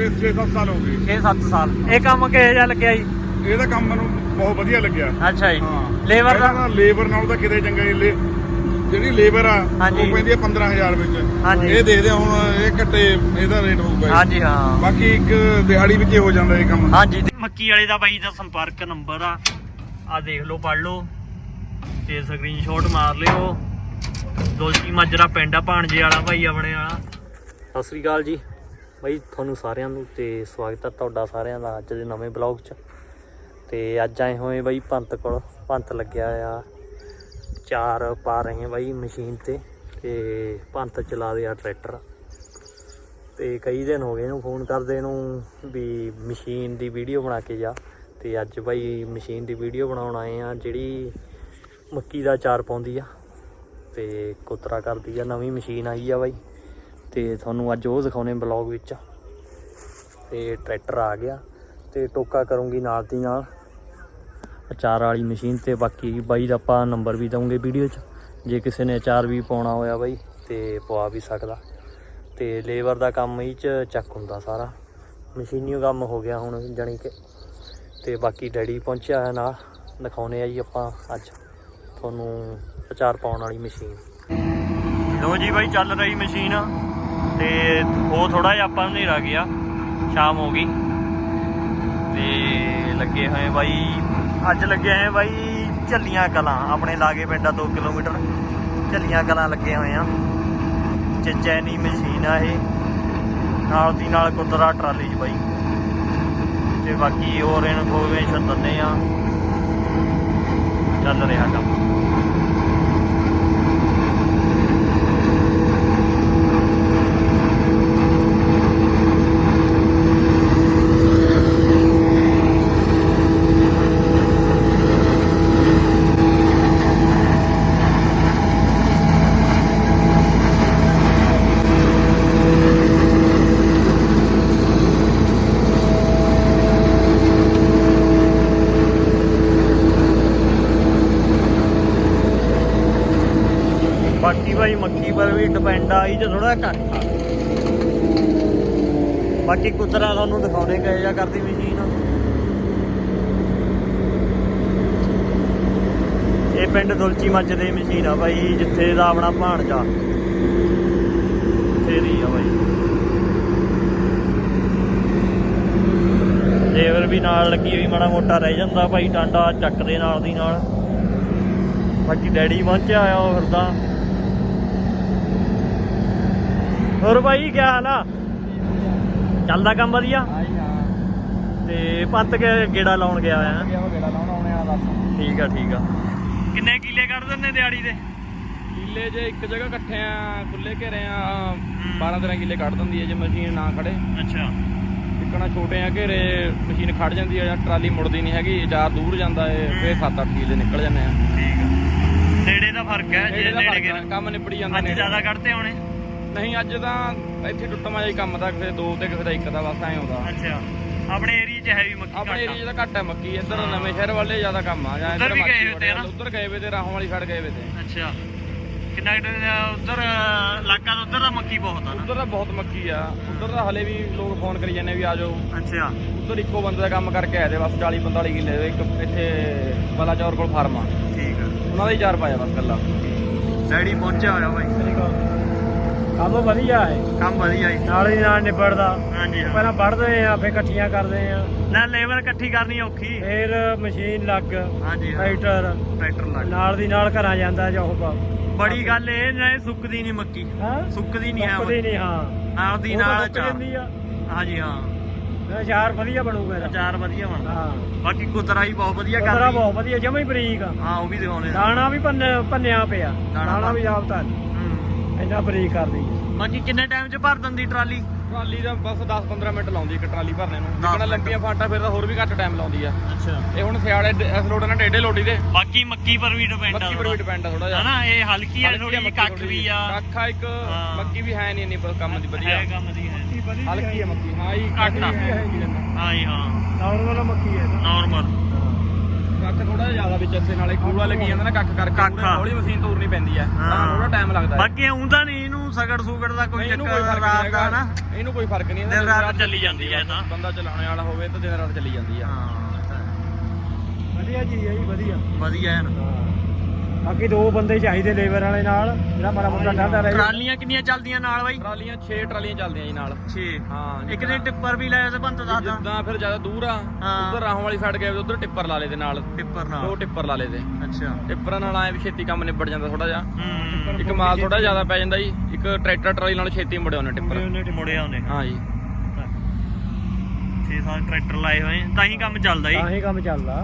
ਗਏ 6-7 ਸਾਲ ਹੋ ਗਏ। 6-7 ਸਾਲ। ਇਹ ਕੰਮ ਕਿਹੋ ਜਿਹਾ ਲੱਗਿਆ ਜੀ? ਇਹਦਾ ਕੰਮ ਮੈਨੂੰ ਬਹੁਤ ਵਧੀਆ ਲੱਗਿਆ। ਅੱਛਾ ਜੀ। ਲੇਬਰ ਦਾ? ਲੇਬਰ ਨਾਲ ਤਾਂ ਕਿਤੇ ਚੰਗਾ ਹੀ ਲੇ ਜਿਹੜੀ ਲੇਬਰ ਆ। ਉਹ ਪੈਂਦੀ ਆ 15000 ਵਿੱਚ। ਇਹ ਦੇਖਦੇ ਹੁਣ ਇਹ ਘੱਟੇ ਇਹਦਾ ਰੇਟ ਹੋਊਗਾ। ਹਾਂਜੀ ਹਾਂ। ਬਾਕੀ ਇੱਕ ਦਿਹਾੜੀ ਵਿੱਚ ਹੀ ਜਾਂਦਾ ਇਹ ਕੰਮ। ਹਾਂਜੀ। ਮੱਕੀ ਵਾਲੇ ਦਾ ਬਾਈ ਦਾ ਸੰਪਰਕ ਨੰਬਰ ਆ। ਆ ਦੇਖ ਲਓ ਪੜ ਲਓ। ਤੇ ਸਕਰੀਨਸ਼ਾਟ ਮਾਰ ਲਿਓ। ਦੋਲਚੀ ਮਾਜਰਾ ਪਿੰਡ ਆ ਭਾਣਜੇ ਵਾਲਾ ਭਾਈ ਆਪਣੇ ਵਾਲਾ। ਸਤਿ ਸ੍ਰੀ ਅਕਾਲ ਜੀ। ਬਾਈ, ਤੁਹਾਨੂੰ ਸਾਰਿਆਂ ਨੂੰ ਤੇ ਸਵਾਗਤ ਹੈ ਤੁਹਾਡਾ ਸਾਰਿਆਂ ਦਾ ਅੱਜ ਦੇ ਨਵੇਂ ਬਲੌਗ 'ਚ। ਤੇ ਅੱਜ ਆਏ ਹੋਏ ਬਾਈ ਪੰਤ ਕੋਲ। ਪੰਤ ਲੱਗਿਆ ਆ। ਚਾਰ ਪਾ ਰਹੇ ਆ ਬਾਈ ਮਸ਼ੀਨ ਤੇ। ਤੇ ਪੰਤ ਚਲਾ ਦੇ ਆ ਟਰੈਕਟਰ। ਤੇ ਕਈ ਦਿਨ ਹੋ ਗਏ ਨੂੰ ਫੋਨ ਕਰਦੇ ਨੂੰ ਵੀ ਮਸ਼ੀਨ ਦੀ ਵੀਡੀਓ ਬਣਾ ਕੇ ਜਾ। ਤੇ ਅੱਜ ਬਾਈ ਮਸ਼ੀਨ ਦੀ ਵੀਡੀਓ ਬਣਾਉਣ ਆਏ ਆ, ਜਿਹੜੀ ਮੱਕੀ ਦਾ ਚਾਰ ਪਾਉਂਦੀ ਆ। ਤੇ ਕੋਤਰਾ ਕਰਦੀ ਆ, ਨਵੀਂ ਮਸ਼ੀਨ ਆਈ ਆ ਬਾਈ। ਤੇ ਤੁਹਾਨੂੰ ਅੱਜ ਉਹ ਦਿਖਾਉਣੇ ਬਲੌਗ ਵਿੱਚ। ਤੇ ਟਰੈਕਟਰ ਆ ਗਿਆ ਤੇ ਟੋਕਾ ਕਰੂੰਗੀ ਨਾਲ ਦੀ ਨਾਲ। ਅਚਾਰ ਵਾਲੀ ਮਸ਼ੀਨ ਤੇ ਬਾਕੀ ਬਾਈ ਦਾ ਆਪਾਂ ਨੰਬਰ ਵੀ ਦਵਾਂਗੇ ਵੀਡੀਓ 'ਚ। ਜੇ ਕਿਸੇ ਨੇ ਅਚਾਰ ਵੀ ਪਾਉਣਾ ਹੋਇਆ ਬਾਈ ਤੇ ਪਵਾ ਵੀ ਸਕਦਾ। ਤੇ ਲੇਬਰ ਦਾ ਕੰਮ ਹੀ ਚ ਚੱਕ ਹੁੰਦਾ ਸਾਰਾ। ਮਸ਼ੀਨੀਓ ਕੰਮ ਹੋ ਗਿਆ ਹੁਣ ਜਾਣੀ ਕਿ। ਤੇ ਬਾਕੀ ਡੈਡੀ ਪਹੁੰਚਿਆ ਹੈ ਨਾਲ। ਦਿਖਾਉਨੇ ਆ ਜੀ ਆਪਾਂ ਅੱਜ ਤੁਹਾਨੂੰ ਅਚਾਰ ਪਾਉਣ ਵਾਲੀ ਮਸ਼ੀਨ। ਲੋ ਜੀ ਬਾਈ ਚੱਲ ਰਹੀ ਮਸ਼ੀਨ। ਤੇ ਉਹ ਥੋੜਾ ਜਿਹਾ ਆਪਾਂ ਹਨੇਰਾ ਗਿਆ, ਸ਼ਾਮ ਹੋ ਗਈ। ਤੇ ਲੱਗੇ ਹੋਏ ਬਾਈ, ਅੱਜ ਲੱਗੇ ਹੋਏ ਬਾਈ ਝੱਲੀਆਂ ਕਲਾਂ, ਆਪਣੇ ਲਾਗੇ ਪਿੰਡ ਆ 2 ਕਿਲੋਮੀਟਰ। ਝੱਲੀਆਂ ਕਲਾਂ ਲੱਗੇ ਹੋਏ ਆ। ਚਚੈਨੀ ਮਸ਼ੀਨ ਆ ਇਹ। ਨਾਲ ਦੀ ਨਾਲ ਕੁਦਰਾ ਟਰਾਲੀ 'ਚ ਬਾਈ। ਤੇ ਬਾਕੀ ਹੋਰ ਇਨਫੋਰਮੇਸ਼ਨ ਦਿੰਦੇ ਆ। ਚੱਲ ਰਿਹਾ ਕੰਮ ਬਾਕੀ ਭਾਈ ਮੱਕੀ ਪਰ ਵੀ ਡਿਪੈਂਡ ਆ ਇਹ ਚ ਥੋੜਾ ਘੱਟ ਆ ਬਾਕੀ ਕੁਦਰਾ ਤੁਹਾਨੂੰ ਦਿਖਾਉਣੇ ਕਹੇ ਜਾ ਕਰਦੀ ਮਸ਼ੀਨ। ਇਹ ਪਿੰਡ ਦੁਲਚੀ ਮੱਝ ਦੇ ਮਸ਼ੀਨ ਆ ਬਾਈ, ਜਿੱਥੇ ਦਾ ਆਪਣਾ ਭਾਣਜਾ। ਤੇਰੀ ਆ ਬਾਈ। ਲੇਬਰ ਵੀ ਨਾਲ ਲੱਗੀ ਹੋਈ, ਮਾੜਾ ਮੋਟਾ ਰਹਿ ਜਾਂਦਾ ਭਾਈ ਟਾਂਡਾ ਚੱਕਦੇ ਨਾਲ ਦੀ ਨਾਲ। ਬਾਕੀ ਡੈਡੀ ਪਹੁੰਚਿਆ ਆਇਆ ਉਹ ਫਿਰਦਾ। ਹੋਰ ਭਾਈ ਕੀ ਹਾਲ ਆ? ਚੱਲਦਾ ਕੰਮ ਵਧੀਆ? ਤੇ ਪੱਤ ਕੇ ਗੇੜਾ ਲਾਉਣ ਗਿਆ ਹੋਇਆ ਠੀਕ ਆ ਠੀਕ ਆ। ਕਿੰਨੇ ਕਿੱਲੇ ਕੱਢ ਦਿੰਨੇ ਦਿਹਾੜੀ ਦੇ? ਕਿੱਲੇ ਜੇ ਇੱਕ ਜਗ੍ਹਾ ਇਕੱਠੇ ਆ ਖੁੱਲੇ ਘੇਰੇ ਆ 12 13 ਕਿੱਲੇ ਕੱਢ ਦਿੰਦੀ ਹੈ ਜੇ ਮਸ਼ੀਨ ਨਾ ਖੜੇ। ਅੱਛਾ। ਇੱਕਣਾ ਛੋਟੇ ਆ ਘੇਰੇ ਮਸ਼ੀਨ ਖੜ ਜਾਂਦੀ ਆ ਜਾਂ ਟਰਾਲੀ ਮੁੜਦੀ ਨਹੀਂ ਹੈਗੀ ਜਾਂ ਦੂਰ ਜਾਂਦਾ ਏ ਫੇਰ 7-8 ਕਿੱਲੇ ਨਿਕਲ ਜਾਂਦੇ ਆ। ਠੀਕ ਆ। ਨੇੜੇ ਦਾ ਫ਼ਰਕ ਹੈ ਜੇ ਨੇੜੇ ਆ, ਕੰਮ ਨਿਬੜੀ ਜਾਂਦਾ ਨੇੜੇ। ਜ਼ਿਆਦਾ ਕੱਢਦੇ ਹੋਣੇ? ਨਹੀਂ ਅੱਜ ਤਾਂ ਇੱਥੇ ਟੁੱਟਮਾ ਜਿਹਾ ਕੰਮ ਦਾ ਕਿਸੇ ਦੋ ਤੇ ਕਿਸੇ ਦਾ ਇੱਕ ਦਾ ਬਸ ਐ ਆਉਂਦਾ ਅੱਛਾ। ਆਪਣੇ ਏਰੀਆ 'ਚ ਹੈ ਵੀ ਮੱਕੀ ਆਪਣੇ ਘੱਟ? ਆ। ਏਰੀਆ 'ਚ ਤਾਂ ਘੱਟ ਹੈ ਮੱਕੀ ਇੱਧਰ ਨਵੇਂ ਸ਼ਹਿਰ ਵਾਲੇ ਜ਼ਿਆਦਾ ਕੰਮ ਆ ਜਾਂ ਉੱਧਰ ਵੀ ਮੱਕੀ ਤੇ ਨਾ? ਉੱਧਰ ਗਏ ਵੇ ਤੇ ਰਾਹੋਂ ਵਾਲੀ ਛੱਡ ਗਏ ਵੇ ਤੇ। ਅੱਛਾ। ਕਿੰਨਾ ਉਧਰ ਇਲਾਕਾ ਤਾਂ ਉਧਰ ਦਾ ਮੱਕੀ ਬਹੁਤ ਆ ਨਾ? ਉੱਧਰ ਤਾਂ ਬਹੁਤ ਮੱਕੀ ਆ। ਉੱਧਰ ਤਾਂ ਹਲੇ ਵੀ ਲੋਕ ਫੋਨ ਕਰੀ ਜਾਂਦੇ ਵੀ ਆ ਜਾਓ। ਅੱਛਾ। ਉੱਧਰ ਇੱਕੋ ਬੰਦੇ ਦਾ ਕੰਮ ਕਰਕੇ ਆਏ ਤੇ ਬਸ 40 45 ਕਿੱਲੇ ਦੇ ਇੱਕ ਇੱਥੇ ਬਲਾਚੌਰ ਕੋਲ ਫਾਰਮ ਆ। ਠੀਕ ਆ। ਉਹਨਾਂ ਦਾ ਹੀ ਚਾਰ ਪਾਇਆ ਬਸ ਕੱਲਾ ਡੈਡੀ ਪਹੁੰਚਿਆ ਹੋਇਆ ਬਾਈ। ਕੰਮ ਵਧੀਆ ਹੈ। ਕੰਮ ਵਧੀਆ ਜੀ। ਨਾਲ ਹੀ ਨਾਲ ਨਿਬੜਦਾ। ਹਾਂਜੀ ਹਾਂ। ਪਹਿਲਾਂ ਵੜਦੇ ਆ ਫੇਰ ਇਕੱਠੀਆਂ ਕਰਦੇ ਆ ਨਾ ਲੇਬਰ ਇਕੱਠੀ ਕਰਨੀ ਔਖੀ। ਫੇਰ ਮਸ਼ੀਨ ਲੱਗ ਹਾਂਜੀ ਹਾਂ। ਟਰੈਕਟਰ ਟਰੈਕਟਰ ਲੱਗ। ਨਾਲ ਦੀ ਨਾਲ ਘਰਾਂ ਜਾਂਦਾ ਜੋ ਬੜੀ ਗੱਲ ਇਹ ਨਾ ਇਹ ਸੁੱਕਦੀ ਨਹੀਂ ਮੱਕੀ। ਹਾਂ? ਸੁੱਕਦੀ ਨਹੀਂ ਹੈ ਮੁੱਕਦੀ ਨਹੀਂ ਹਾਂ। ਉਹ ਤਾਂ ਨਾਲ ਚਾਰ ਆ। ਹਾਂਜੀ ਹਾਂ। ਅਚਾਰ ਵਧੀਆ ਬਣੂਗਾ ਇਹਦਾ। ਅਚਾਰ ਵਧੀਆ ਬਣਦਾ। ਹਾਂ। ਬਾਕੀ ਕੁਤਰਾ ਹੀ ਬਹੁਤ ਵਧੀਆ ਕੁਤਰਾ ਕਰਦੀ। ਬਹੁਤ ਵਧੀਆ ਜਮਾ ਹੀ ਬਰੀਕ ਆ। ਹਾਂ ਉਹ ਵੀ ਦਿਖਾਉਣੇ ਦਾਣਾ ਵੀ ਭੰਨ ਭੰਨਿਆ ਪਿਆ। ਦਾਣਾ ਵੀ ਹੂੰ। ਇੰਨਾ ਬਰੀਕ ਕਰਦੀ ਬਾਕੀ ਕਿੰਨੇ ਟਾਈਮ 'ਚ ਭਰ ਦਿੰਦੀ ਟਰਾਲੀ? ਟਰਾਲੀ ਦਾ ਬਸ 10-15 ਮਿੰਟ ਲਾਉਂਦੀ ਇੱਕ ਟਰਾਲੀ ਭਰਨੇ ਨੂੰ। ਜਿਕਣਾ। ਲੰਬੀਆਂ ਫਾਟਾ ਫਿਰ ਤਾਂ ਹੋਰ ਵੀ ਘੱਟ ਟਾਈਮ ਲਾਉਂਦੀ ਆ। ਅੱਛਾ। ਇਹ ਹੁਣ ਸਿਆੜੇ ਡ- ਇਸ ਲੋਡ ਨਾਲ ਟੇਡੇ ਲੋਡੀ ਦੇ। ਬਾਕੀ ਮੱਕੀ ਪਰ ਵੀ ਡਿਪੈਂਡ ਆ ਮੱਕੀ ਪਰ ਵੀ ਡਿਪੈਂਡ ਆ ਥੋੜਾ ਜਿਹਾ। ਹਨਾ ਇਹ ਹਲਕੀ ਆ ਥੋੜੀ ਜਿਹੀ ਕੱਖ ਵੀ। ਆ। ਕੱਖ ਆ ਇੱਕ। ਮੱਕੀ ਵੀ ਹੈ ਨਹੀਂ ਇੰਨੀ ਕੰਮ ਦੀ ਵਧੀਆ। ਹੈ ਕੰਮ ਦੀ ਹੈ ਹਲਕੀ ਹੈ ਮੱਕੀ ਹਾਂ ਇਹ ਘੱਟ ਆ। ਆ। ਹਾਂ ਜੀ ਹਾਂ ਨਾਰਮਲ ਮੱਕੀ ਹੈ। ਨਾਰਮਲ। ਕੱਖ ਥੋੜਾ ਜ਼ਿਆਦਾ ਵਿੱਚ ਇੱਥੇ ਨਾਲੇ ਕੂੜਾ ਲੱਗੀ ਜਾਂਦਾ ਨਾ ਕੱਖ ਕਰਕੇ ਕੱਖ। ਪੂਰਾ ਹੌਲੀ ਮਸ਼ੀਨ ਤੋਰਨੀ ਪੈਂਦੀ ਆ। ਤਾਂ ਹਾਂ। ਥੋੜਾ ਟਾਈਮ ਲੱਗਦਾ ਹੈ। ਬਾਕੀ ਆਉਂਦਾ ਨਹੀਂ ਇਹਨੂੰ ਸਗੜ ਸੁਗੜ ਦਾ ਕੋਈ ਨਹੀਂ, ਇਹਨੂੰ ਚੱਕਰ ਕੋਈ ਫ਼ਰਕ ਰਾਤ ਨਹੀਂ ਦਾ ਨਾ। ਹੈਗਾ ਇਹਨੂੰ ਕੋਈ ਫ਼ਰਕ ਨਹੀਂ ਦਿਨ ਰਾਤ ਚੱਲੀ ਜਾਂਦੀ ਹੈ ਇਹ ਤਾਂ। ਬੰਦਾ ਚਲਾਉਣ ਵਾਲਾ ਹੋਵੇ ਤਾਂ ਦਿਨ ਰਾਤ ਚੱਲੀ ਜਾਂਦੀ ਆ। ਹਾਂ ਇਹ। ਵਧੀਆ ਜੀ ਵਧੀਆ। ਵਧੀਆ ਹੈ ਨਾ। ਬਾਕੀ ਦੋ ਬੰਦੇ ਚਾਹੀਦੇ ਲੇਬਰ ਵਾਲੇ ਨਾਲ ਜਿਹੜਾ ਮਾੜਾ ਮੋਟਾ ਠੰਡਾ ਰਹੇ। ਟਰਾਲੀਆਂ ਕਿੰਨੀਆਂ ਚੱਲਦੀਆਂ ਨਾਲ ਬਾਈ? ਟਰਾਲੀਆਂ 6 ਟਰਾਲੀਆਂ ਚੱਲਦੀਆਂ ਜੀ ਨਾਲ। 6 ਹਾਂ ਇੱਕ ਦਿਨ ਟਿੱਪਰ ਵੀ ਲਾਇਆ ਸੀ ਬੰਤ ਦੱਸਦਾ। ਜਿੱਦਾਂ ਫਿਰ ਜ਼ਿਆਦਾ ਦੂਰ ਆ। ਉਧਰ ਰਾਹੋਂ ਵਾਲੀ ਸਾਈਡ ਗਏ ਉਧਰ ਟਿੱਪਰ ਲਾ ਲਏ ਦੇ ਨਾਲ। ਟਿੱਪਰ ਦੋ ਨਾਲ ਟਿੱਪਰ ਲਾ ਲਏ ਦੇ। ਅੱਛਾ। ਟਿੱਪਰਾਂ ਨਾਲ ਐ ਵੀ ਛੇਤੀ ਕੰਮ ਨਿਬੜ ਜਾਂਦਾ ਥੋੜਾ ਜਿਹਾ। ਹੂੰ। ਇੱਕ ਮਾਲ ਥੋੜਾ ਜ਼ਿਆਦਾ ਪੈ ਜਾਂਦਾ ਜੀ ਇੱਕ ਟਰੈਕਟਰ ਟਰਾਲੀ ਨਾਲ ਛੇਤੀ ਮੁੜਿਆਉਣੇ ਟਿੱਪਰ। ਮੁੜਿਆ ਉਹਨੇ। ਹਾਂ ਜੀ। 6-7 ਟਰੈਕਟਰ ਲਾਏ ਹੋਏ ਤਾਂ ਹੀ ਕੰਮ ਚੱਲਦਾ ਤਾਂ ਹੀ ਹੀ ਕੰਮ ਚੱਲਦਾ।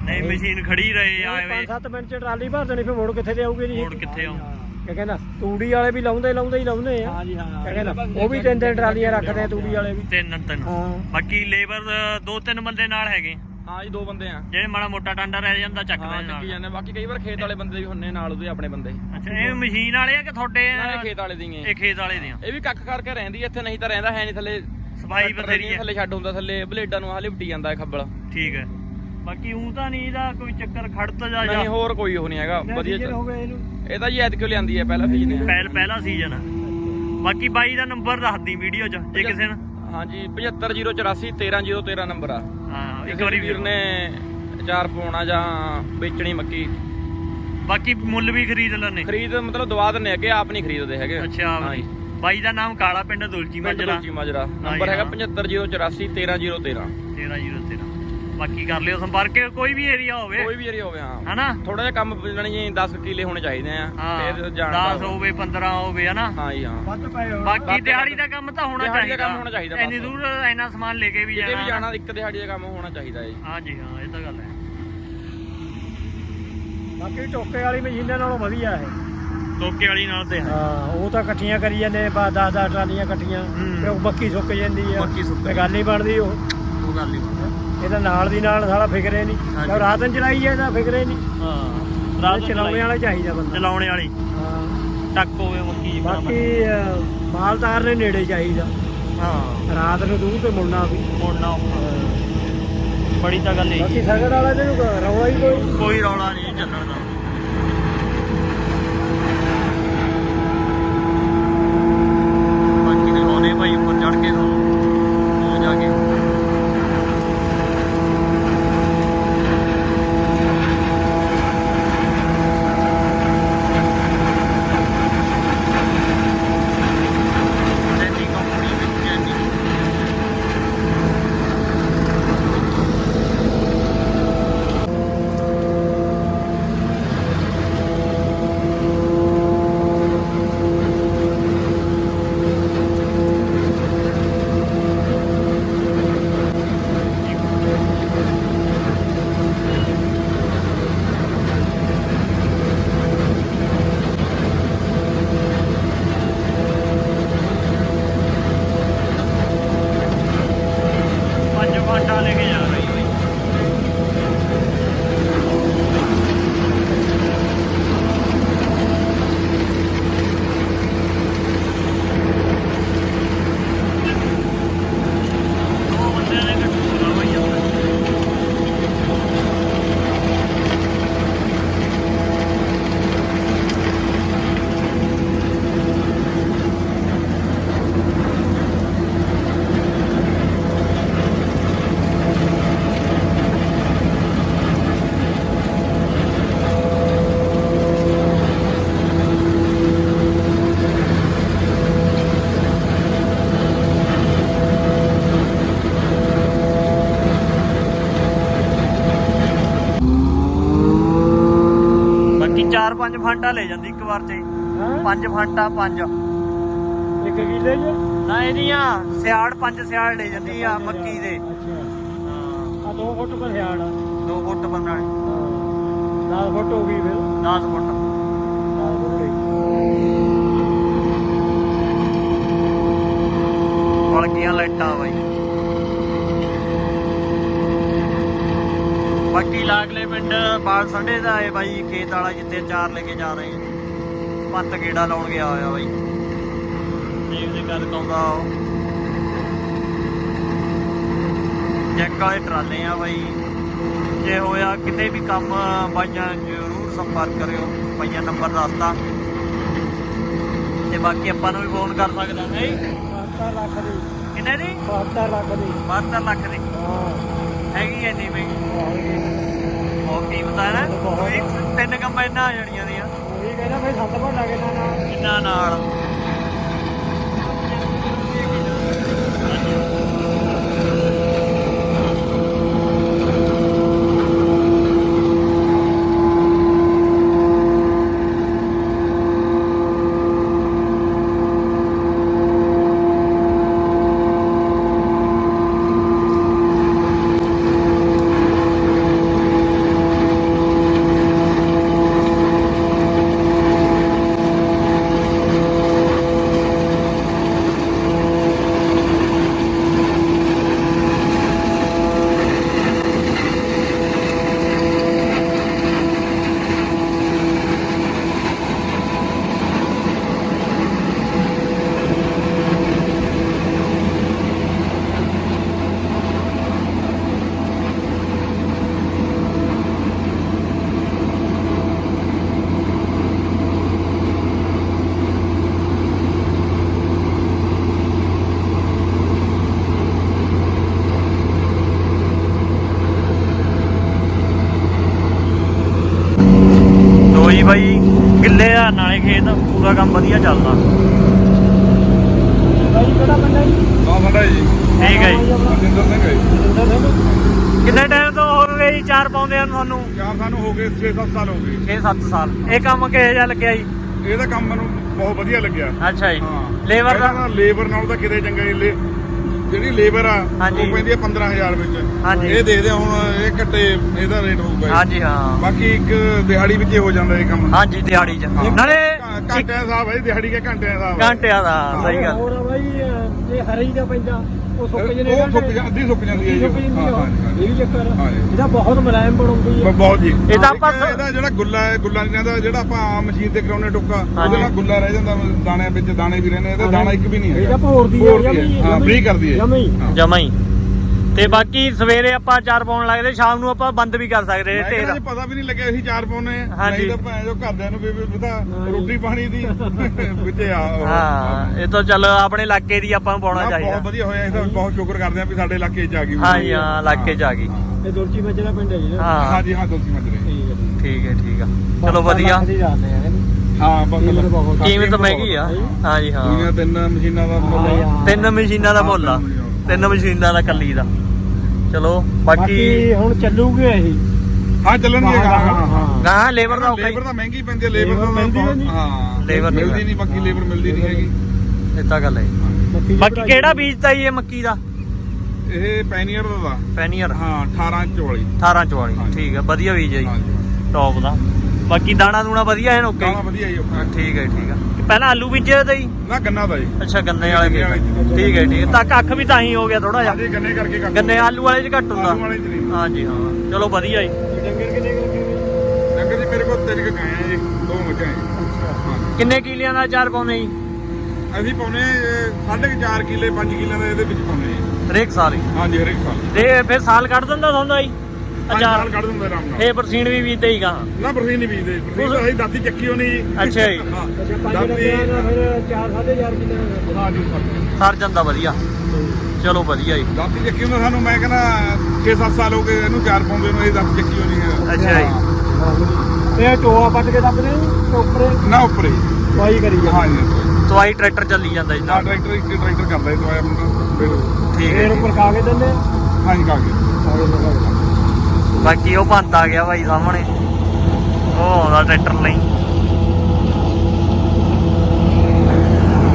ਨਹੀਂ ਮਸ਼ੀਨ ਖੜੀ ਰਹੇ ਆਏ ਵੇ। 5-7 ਮਿੰਟ ਚ ਟਰਾਲੀ ਭਰ ਦੇਣੀ ਫਿਰ ਮੋੜ ਕਿੱਥੇ ਤੇ ਆਊਗੀ ਨਹੀਂ ਮੋੜ ਕਿੱਥੇ ਆਉ ਕਿਆ ਕਹਿੰਦਾ ਤੂੜੀ ਵਾਲੇ ਵੀ ਲਾਉਂਦੇ ਲਾਉਂਦੇ ਹੀ ਲਾਉਂਦੇ ਆ। ਹਾਂ ਜੀ ਹਾਂ। ਕਿਆ ਕਹਿੰਦਾ ਉਹ ਵੀ ਤਿੰਨ ਤਿੰਨ ਟਰਾਲੀਆਂ ਰੱਖਦੇ ਆ ਤੂੜੀ ਵਾਲੇ ਵੀ। ਤਿੰਨ ਤਿੰਨ ਹਾਂ। ਬਾਕੀ ਲੇਬਰ ਦੋ ਤਿੰਨ ਬੰਦੇ ਨਾਲ ਹੈਗੇ। ਹਾਂ ਜੀ ਦੋ ਬੰਦੇ ਆ। ਜਿਹੜੇ ਮਾੜਾ ਮੋਟਾ ਟਾਂਡਾ ਰਹਿ ਜਾਂਦਾ ਚੱਕਦੇ ਨਾਲ। ਚੱਕੀ ਜਾਂਦੇ ਬਾਕੀ ਕਈ ਵਾਰ ਖੇਤ ਵਾਲੇ ਬੰਦੇ ਵੀ ਹੁੰਨੇ ਨਾਲ ਉਹਦੇ ਆਪਣੇ ਬੰਦੇ। ਅੱਛਾ ਇਹ ਮਸ਼ੀਨ ਵਾਲੇ ਆ ਕਿ ਤੁਹਾਡੇ ਇਹ ਖੇਤ ਵਾਲੇ ਦੀ ਇਹ ਖੇਤ ਵਾਲੇ ਦੀਆਂ। ਇਹ ਵੀ ਕੱਖ ਕਰਕੇ ਰਹਿੰਦੀ ਇੱਥੇ ਨਹੀਂ ਤਾਂ ਰਹਿੰਦਾ ਹੈ ਨਹੀਂ ਥੱਲੇ। ਸਫ਼ਾਈ ਬਥੇਰੀ ਹੈ ਥੱਲੇ ਛੱਡ ਹੁੰਦਾ ਥੱਲੇ ਬਲੇਡਾਂ ਨੂੰ ਹਾਲੇ ਵਟੀ ਜਾਂਦਾ ਖੱਬਲ। ਠੀਕ ਹੈ। ਬਾਕੀ ਉਹ ਤਾਂ ਨਹੀਂ ਇਹਦਾ ਕੋਈ ਚੱਕਰ ਖੜਤ ਜਾ ਜਾ। ਨਹੀਂ ਹੋਰ ਕੋਈ ਉਹ ਨਹੀਂ ਹੈਗਾ ਵਧੀਆ ਸੀਜ਼ਨ ਚੱਲ- ਹੋ ਗਏ ਇਹਨੂੰ। ਇਹ ਤਾਂ ਜੀ ਐਤਕਿਓ ਲਿਆਂਦੀ ਹੈ ਪਹਿਲਾ ਫੀਜ ਨੇ ਪਹਿਲ ਪਹਿਲਾ ਸੀਜ਼ਨ ਬਾਕੀ ਬਾਈ ਦਾ ਨੰਬਰ ਦੱਸਦੀ ਵੀਡੀਓ 'ਚ ਜੇ ਕਿਸੇ ਨੇ। ਹਾਂਜੀ 75084 13013 ਨੰਬਰ ਆ। ਹਾਂ ਇੱਕ ਵਾਰੀ ਵੀਰ ਨੇ ਚਾਰ ਪਾਉਣਾ ਜਾਂ ਵੇਚਣੀ ਮੱਕੀ। ਬਾਕੀ ਮੁੱਲ ਵੀ ਖਰੀਦ ਲੈਣੇ ਖਰੀਦ ਮਤਲਬ ਦਵਾ ਦਿੰਨੇ ਅੱਗੇ ਆਪ ਨਹੀਂ ਖਰੀਦਦੇ ਹੈਗੇ। ਅੱਛਾ ਹਾਂਜੀ। ਬਾਈ ਦਾ ਨਾਮ ਕਾਲਾ ਪਿੰਡ ਦੁਲਚੀ ਪਿੰਡ ਮਾਜਰਾ। ਦੁਲਚੀ ਮਾਜਰਾ। ਨੰਬਰ ਹੈਗਾ 75084 13013 13013 ਬਾਕੀ ਕਰ ਲਿਓ ਸੰਪਰਕ ਕੋਈ ਵੀ ਏਰੀਆ ਹੋਵੇ। ਕੋਈ ਵੀ ਏਰੀਆ ਹੋਵੇ ਹਾਂ। ਹਨਾ? ਥੋੜਾ ਜਿਹਾ ਕੰਮ ਜਾਣੀ ਜੀ 10 ਕਿੱਲੇ ਹੋਣੇ ਚਾਹੀਦੇ ਆ ਫਿਰ ਜਾਣ 10 ਹੋਵੇ 15 ਹੋਵੇ ਹਨਾ? ਹਾਂ ਜੀ ਹਾਂ। ਵੱਧ ਪਏ ਹੋਣ। ਬਾਕੀ ਦਿਹਾੜੀ ਦਾ ਕੰਮ ਤਾਂ ਹੋਣਾ ਚਾਹੀਦਾ। ਕੰਮ ਹੋਣਾ ਚਾਹੀਦਾ ਇੰਨੀ। ਦੂਰ ਇੰਨਾ ਸਮਾਨ ਲੈ ਕੇ ਵੀ ਕਿਤੇ ਵੀ ਜਾਣਾ ਜਾਣਾ ਇੱਕ ਦਿਹਾੜੀ ਦਾ ਕੰਮ ਹੋਣਾ ਚਾਹੀਦਾ ਹੈ ਹਾਂਜੀ ਹਾਂ ਇਹ ਤਾਂ ਗੱਲ ਹੈ। ਬਾਕੀ ਟੋਕੇ ਵਾਲੀ ਮਸ਼ੀਨਾਂ ਨਾਲੋਂ ਵਧੀਆ ਹੈ ਟੋਕੇ ਵਾਲੀ ਨਾਲ ਤੇ ਹੈ। ਉਹ ਤਾਂ ਇਕੱਠੀਆਂ ਕਰੀ ਜਾਂਦੇ ਬਾ 10 10 ਟਰਾਲੀਆਂ ਇਕੱਠੀਆਂ। ਤੇ ਉਹ ਬੱਕੀ ਸੁੱਕ ਜਾਂਦੀ ਆ। ਬੱਕੀ ਸੁੱਕ ਤੇ ਗੱਲ ਨਹੀਂ ਬਣਦੀ ਉਹ। ਉਹ ਗੱਲ ਨਹੀਂ ਇਹਦਾ ਨਾਲ ਦੀ ਨਾਲ ਸਾਲਾ ਫਿਕਰੇ ਨਹੀਂ। ਜਦ ਰਾਤ ਨੂੰ ਚਲਾਈ ਹੈ ਤਾਂ ਫਿਕਰੇ ਨਹੀਂ ਹਾਂ ਰਾਤ ਚਲਾਉਣੇ ਵਾਲਾ ਚਾਹੀਦਾ ਬੰਦਾ। ਚਲਾਉਣੇ ਵਾਲੀ। ਹਾਂ। ਟੱਕ ਹੋਵੇ ਮੱਕੀ ਜੀ ਬਾਕੀ ਮਾਲਦਾਰ ਨੇ ਨੇੜੇ ਚਾਹੀਦਾ। ਹਾਂ। ਰਾਤ ਨੂੰ ਦੂਰ ਤੇ ਮੁੜਨਾ ਵੀ। ਮੋੜਨਾ ਬੜੀ ਤਾਂ ਗੱਲ ਹੈ ਬਾਕੀ ਸਗੜ ਵਾਲਾ ਤੇ ਰੌਲਾ ਹੀ ਕੋਈ। ਕੋਈ ਰੌਲਾ ਨਹੀਂ ਚੱਲਣ ਦਾ। ਬਾਕੀ ਦਿਖਾਉਣੇ ਭਾਈ ਉੱਪਰ ਚੜ ਕੇ ਫਾਂਟਾ ਲੈ ਜਾਂਦੀ ਇੱਕ ਵਾਰ ਚ ਹੀ। ਹਾਂ ਪੰਜ ਫਾਂਟਾ ਪੰਜ। ਇੱਕ ਕਿੱਲੇ ਚ? ਨਾ ਇਹਦੀਆਂ ਸਿਆੜ ਪੰਜ ਸਿਆੜ ਲੈ ਜਾਂਦੀ ਆ ਮੱਕੀ ਦੇ। ਅੱਛਾ। ਆ 2 ਫੁੱਟ ਪਰ ਸਿਆੜ ਆ। 2 ਫੁੱਟ ਬੰਨਣ ਹਾਂ। 10 ਫੁੱਟ ਹੋ ਗਈ ਫਿਰ। 10 ਫੁੱਟ। 10 ਫੁੱਟ ਲਈ ਵਲਕੀਆਂ ਲਾਈਟਾਂ ਬਾਈ। ਬਾਕੀ ਲਾਗਲੇ ਪਿੰਡ ਬਾਲ ਸੰਡੇ ਦਾ ਹੈ ਬਾਈ ਖੇਤ ਵਾਲਾ ਜਿੱਥੇ ਚਾਰ ਲੈ ਕੇ ਜਾ ਰਹੇ ਆ ਪੱਤ ਗੇੜਾ ਲਾਉਣ ਗਿਆ ਹੋਇਆ ਬਾਈ। ਦੇਖਦੇ ਕਦ ਕਾਉਂਦਾ ਉਹ। ਜੈਕ ਵਾਲੇ ਟਰਾਲੇ ਆ ਬਾਈ। ਜੇ ਹੋਇਆ ਕਿਤੇ ਵੀ ਕੰਮ ਬਾਈਆਂ ਜ਼ਰੂਰ ਸੰਪਰਕ ਕਰਿਓ। ਬਾਈਆਂ ਨੰਬਰ ਦੱਸਤਾ ਤੇ ਬਾਕੀ ਆਪਾਂ ਨੂੰ ਵੀ ਫੋਨ ਕਰ ਸਕਦਾ। ਹੈ? 72 ਲੱਖ ਦੀ। ਕਿੰਨੇ ਦੀ? 72 ਲੱਖ ਦੀ। 72 ਲੱਖ ਦੀ। ਹਾਂ। ਹੈਗੀ ਐ ਨਹੀਂ ਮਹਿੰਗੀ ਉਹੀ ਬਹੁਤ ਕੀਮਤ ਹੈ ਨਾ? ਕੋਈ ਤਿੰਨ ਕੰਬਾਈਨਾਂ ਆ ਜਾਣੀਆਂ ਦੀਆਂ ਕਹਿੰਦਾ ਮੈਂ ਸੱਤ ਭਰ ਲੱਗੇ ਨਾ ਕਿੰਨਾ ਨਾਲ? 7 ਸਾਲ। ਇਹ ਕੰਮ ਕਿਹੋ ਜਿਹਾ ਲੱਗਿਆ ਜੀ? ਇਹਦਾ ਕੰਮ ਮੈਨੂੰ ਬਹੁਤ ਵਧੀਆ ਲੱਗਿਆ। ਅੱਛਾ ਜੀ। ਲੇਬਰ ਦਾ? ਲੇਬਰ ਨਾਲ ਤਾਂ ਕਿਤੇ ਚੰਗਾ ਹੀ ਲੇ ਜਿਹੜੀ ਲੇਬਰ ਆ ਉਹ ਪੈਂਦੀ ਆ 15000 ਵਿੱਚ। ਇਹ ਦੇਖਦੇ ਹੁਣ ਇਹ ਘੱਟੇ ਇਹਦਾ ਰੇਟ ਹੋਊਗਾ ਹਾਂਜੀ ਹਾਂ। ਬਾਕੀ ਇੱਕ ਦਿਹਾੜੀ ਵਿੱਚ ਹੋ ਜਾਂਦਾ ਇਹ ਕੰਮ। ਹਾਂਜੀ ਦਿਹਾੜੀ ਚ। ਨਾਲੇ ਘੰਟਿਆਂ ਸਾਹਿਬ ਹੈ ਦਿਹਾੜੀ ਕੇ ਘੰਟਿਆਂ ਸਾਹਿਬ ਘੰਟਿਆਂ ਦਾ ਸਹੀ ਗੱਲ। ਹੋਰ ਬਾਈ ਇਹ ਹਰੀ ਦਾ ਪੈਂਦਾ। ਉਹ ਸੁੱਕ ਜਨੇ ਉਹ ਸੁੱਕ ਜਾਂ- ਅੱਧੀ ਸੁੱਕ ਜਾਂਦੀ ਹੈ ਜੀ ਸੁੱਕ ਜਾਂਦੀ ਹਾਂ, ਆ ਹਾਂ, ਹਾਂ। ਇਹ ਵੀ ਚੱਕਰ ਆ। ਹਾਂ ਜੀ। ਇਹਦਾ ਬਹੁਤ ਮੁਲਾਇਮ ਬਣਾਉਂਦੀ ਹੈ ਬ- ਬਹੁਤ ਜੀ ਇਹ ਤਾਂ ਆਪਾਂ ਇਹਦਾ ਜਿਹੜਾ ਗੁੱਲਾ ਹੈ ਗੁੱਲਾ ਨਹੀਂ ਰਹਿੰਦਾ ਜਿਹੜਾ ਆਪਾਂ ਆਮ ਮਸ਼ੀਨ ਤੇ ਕਰਾਉਨੇ ਟੁੱਕਾ ਹਾਂਜੀ। ਉਹਦੇ ਨਾਲ ਗੁੱਲਾ ਰਹਿ ਜਾਂਦਾ ਦਾਣਿਆਂ ਵਿੱਚ ਦਾਣੇ ਵੀ ਰਹਿੰਦੇ ਇਹਦਾ ਦਾਣਾ ਇੱਕ ਵੀ ਨਹੀਂ ਹੈਗਾ ਇਹਦਾ ਭੋਰਦੀ ਆ ਭੋਰਦੀ ਹੈ। ਹਾਂ ਫ੍ਰੀ ਕਰਦੀ ਹੈ ਜਮੀ ਹਾਂ। ਜਮਾ ਹੀ ਤੇ ਬਾਕੀ ਸਵੇਰੇ ਆਪਾਂ ਚਾਰ ਪਾਉਣ ਲੱਗਦੇ ਸ਼ਾਮ ਨੂੰ ਆਪਾਂ ਬੰਦ ਵੀ ਕਰ ਸਕਦੇ ਨੇ ਢੇਰ ਜੀ ਪਤਾ ਵੀ ਨਹੀਂ ਲੱਗਿਆ ਅਸੀਂ ਚਾਰ ਪਾਉਨੇ ਆ। ਨਹੀਂ ਤਾਂ ਭੈਣ ਜੋ ਘਰਦਿਆਂ ਨੂੰ ਵੀ ਪਤਾ। ਰੋਟੀ ਪਾਣੀ ਦੀ ਵਿੱਚ ਆ ਹਾਂ ਇਹ ਤਾਂ ਚੱਲ ਆਪਣੇ ਇਲਾਕੇ ਦੀ ਆਪਾਂ ਨੂੰ ਪਾਉਣਾ ਚਾਹੀਦਾ। ਬਹੁਤ ਵਧੀਆ ਹੋਇਆ ਇਹ ਤਾਂ ਬਹੁਤ ਸ਼ੁਕਰ ਕਰਦੇ ਆ ਵੀ ਸਾਡੇ ਇਲਾਕੇ 'ਚ ਆ ਗਈ। ਹਾਂਜੀ ਹਾਂ ਇਲਾਕੇ ਚ ਆ ਗਈ। ਇਹ ਦੁਲਚੀ ਮੱਜਰਾ ਪਿੰਡ ਹੈ ਜੀ। ਹਾਂ। ਹਾਂਜੀ ਹਾਂ ਦੋਸਤੀ ਮਜਰੇ ਠੀਕ ਹੈ ਠੀਕ ਹੈ ਠੀਕ ਆ। ਚਲੋ ਵਧੀਆ। ਹੈ ਇਹਦੀ। ਹਾਂ ਬਸ ਕੀਮਤ ਬਹੁਤ ਆ। ਕੀਮਤ ਮਹਿੰਗੀ ਆ। ਹਾਂ। ਦੁਨੀਆ ਤਿੰਨ ਮਸ਼ੀਨਾਂ ਦਾ ਮੁੱਲ ਹਾਂ। ਤਿੰਨ ਮਸ਼ੀਨਾਂ ਦਾ ਮੁੱਲ ਆ। ਤਿੰਨ ਮਸ਼ੀਨਾਂ ਦਾ ਕੱਲੀ ਦਾ। ਚਲੋ ਬਾਕੀ ਬਾਕੀ ਹੁਣ ਚੱਲੂਗੇ ਇਹ। ਹਾਂ ਚੱਲਣਗੇ ਹਾਂ ਹਾਂ ਹਾਂ। ਲੇਬਰ ਦਾ ਔਖਾ ਲੇਬਰ ਤਾਂ ਮਹਿੰਗੀ ਪੈਂਦੀ ਹੈ ਲੇਬਰ ਤਾਂ ਮਿਲਦੀ ਬਹੁਤ- ਨਹੀਂ। ਹਾਂ ਲੇਬਰ ਨਹੀਂ ਮਿਲਦੀ ਨਹੀਂ ਬਾਕੀ ਲੇਬਰ ਮਿਲਦੀ ਨਹੀਂ ਹੈਗੀ। ਤਾਂ ਗੱਲ ਹੈ ਮੱਕੀ ਦੀ ਬਾਕੀ ਕਿਹੜਾ ਬੀਜਦਾ ਜੀ ਇਹ ਮੱਕੀ ਦਾ? ਇਹ ਪੈਨੀਅਰ ਦਾ। ਵਾ। ਪੈਨੀਅਰ। ਹਾਂ 18 44 18 44 ਹਾਂਜੀ। ਠੀਕ ਹੈ ਵਧੀਆ ਬੀਜ ਹੈ ਜੀ। ਹਾਂਜੀ। ਟੌਪ ਦਾ। ਬਾਕੀ ਦਾਣਾ ਦੂਣਾ ਵਧੀਆ ਹੈ ਓਕੇ? ਦਾਣਾ ਵਧੀਆ ਹੀ ਆ। ਠੀਕ ਹੈ ਠੀਕ ਹੈ। ਪਹਿਲਾਂ ਆਲੂ ਬੀਜੇ ਤਾਂ ਜੀ? ਨਾ ਗੰਨਾ ਦਾ ਜੀ। ਅੱਛਾ ਗੰਨੇ ਵਾਲੇ ਬੀਜ। ਠੀਕ ਹੈ ਠੀਕ ਹੈ। ਤਾਂ ਕੱਖ ਵੀ ਤਾਂ ਹੀ ਹੋ ਗਿਆ ਥੋੜਾ ਜਿਹਾ। ਹਾਂਜੀ ਗੰਨੇ ਕਰਕੇ ਕੱਟ ਗੰਨੇ ਆਲੂ ਵਾਲੇ ਚ ਘੱਟ ਆਲੂ ਹੁੰਦਾ ਨਹੀਂ। ਹਾਂਜੀ ਹਾਂ। ਚਲੋ ਵਧੀਆ ਜੀ। ਡੰਗਰ ਕਿੰਨੇ ਕੁ ਹੋਏ? ਡੰਗਰ ਜੀ ਮੇਰੇ ਕੋਲ ਤਿੰਨ ਕੁ ਗਾਂ ਹੈ ਜੀ। ਦੋ ਮੱਝਾਂ ਹੈ ਹਾਂ ਕਿੰਨੇ ਕਿਲਿਆਂ ਦਾ ਅਚਾਰ ਪਾਉਨੇ ਜੀ? ਅਸੀਂ ਪਾਉਨੇ 4.5 ਕਿੱਲੇ 5 ਕਿੱਲਿਆਂ ਦਾ ਇਹਦੇ ਵਿੱਚ ਪਾਉਨੇ ਜੀ। ਹਰੇਕ ਸਾਲ ਹੀ। ਹਾਂਜੀ ਹਰੇਕ ਸਾਲ। ਤੇ ਫਿਰ ਸਾਲ ਕੱਢ ਦਿੰਦਾ ਤੁਹਾਨੂੰ ਜੀ? ਅਚਾਰ ਸਾਲ ਕੱਢ ਦਿੰਦਾ ਆਰਾਮ ਨਾਲ। ਫੇਰ ਬਰਸੀਨ ਵੀ ਬੀਜਦੇ ਹੀ ਗਾ। ਨਾ ਬਰਸੀਨ ਨਹੀਂ ਬੀਜਦੇ। ਬਰਸੀਨ ਤਾਂ ਅਸੀਂ ਦਾਤੀ ਚੱਕੀ ਹੋਣੀ। ਜੀ ਅੱਛਾ ਜੀ। ਹਾਂ। ਅੱਛਾ ਪੰਜ ਦਾਤੀ ਲੱਗਿਆ ਨਾ ਫਿਰ 4 4.5 ਕਿਲੋ ਹਾਂ ਜੀ ਸਰ। ਜਾਂਦਾ ਵਧੀਆ। ਚਲੋ ਵਧੀਆ ਜੀ। ਦਾਤੀ ਚੱਕੀ ਹੁੰਦਾ ਸਾਨੂੰ ਮੈਂ ਕਹਿੰਦਾ 6-7 ਸਾਲ ਹੋ ਗਏ ਇਹਨੂੰ ਚਾਰ ਪਾਉਂਦੇ ਨੂੰ ਇਹ ਦਾਤੀ ਚੱਕੀ ਹੋਣੀ ਹੈ। ਅੱਛਾ ਜੀ। ਇਹ ਟੋਆ ਪੱਟ ਕੇ ਦੱਬਦੇ ਉੱਪਰੇ? ਨਾ ਉੱਪਰ। ਹੀ ਵਾਈ ਕਰੀ ਜਾ ਹਾਂ ਜੀ। ਤਵਾਈ ਟਰੈਕਟਰ ਚੱਲੀ ਜਾਂਦਾ ਜੀ ਨਾ ਨਾਲ। ਟਰੈਕਟਰ ਇੱਕ ਟਰੈਕਟਰ ਕਰਦਾ ਇਹ ਤੋਂ ਆਇਆ ਮੁੰਡਾ। ਫਿਰ ਠੀਕ ਹੈ ਫੇਰ ਉੱਪਰ ਕਾਗਜ਼ ਦਿੰਦੇ? ਹਾਂ ਜੀ ਕਾਗੇ ਬਾਕੀ ਉਹ ਭੰਤ ਆ ਗਿਆ ਭਾਈ ਸਾਹਮਣੇ। ਉਹ ਆਉਂਦਾ ਟਰੈਕਟਰ ਲਈ।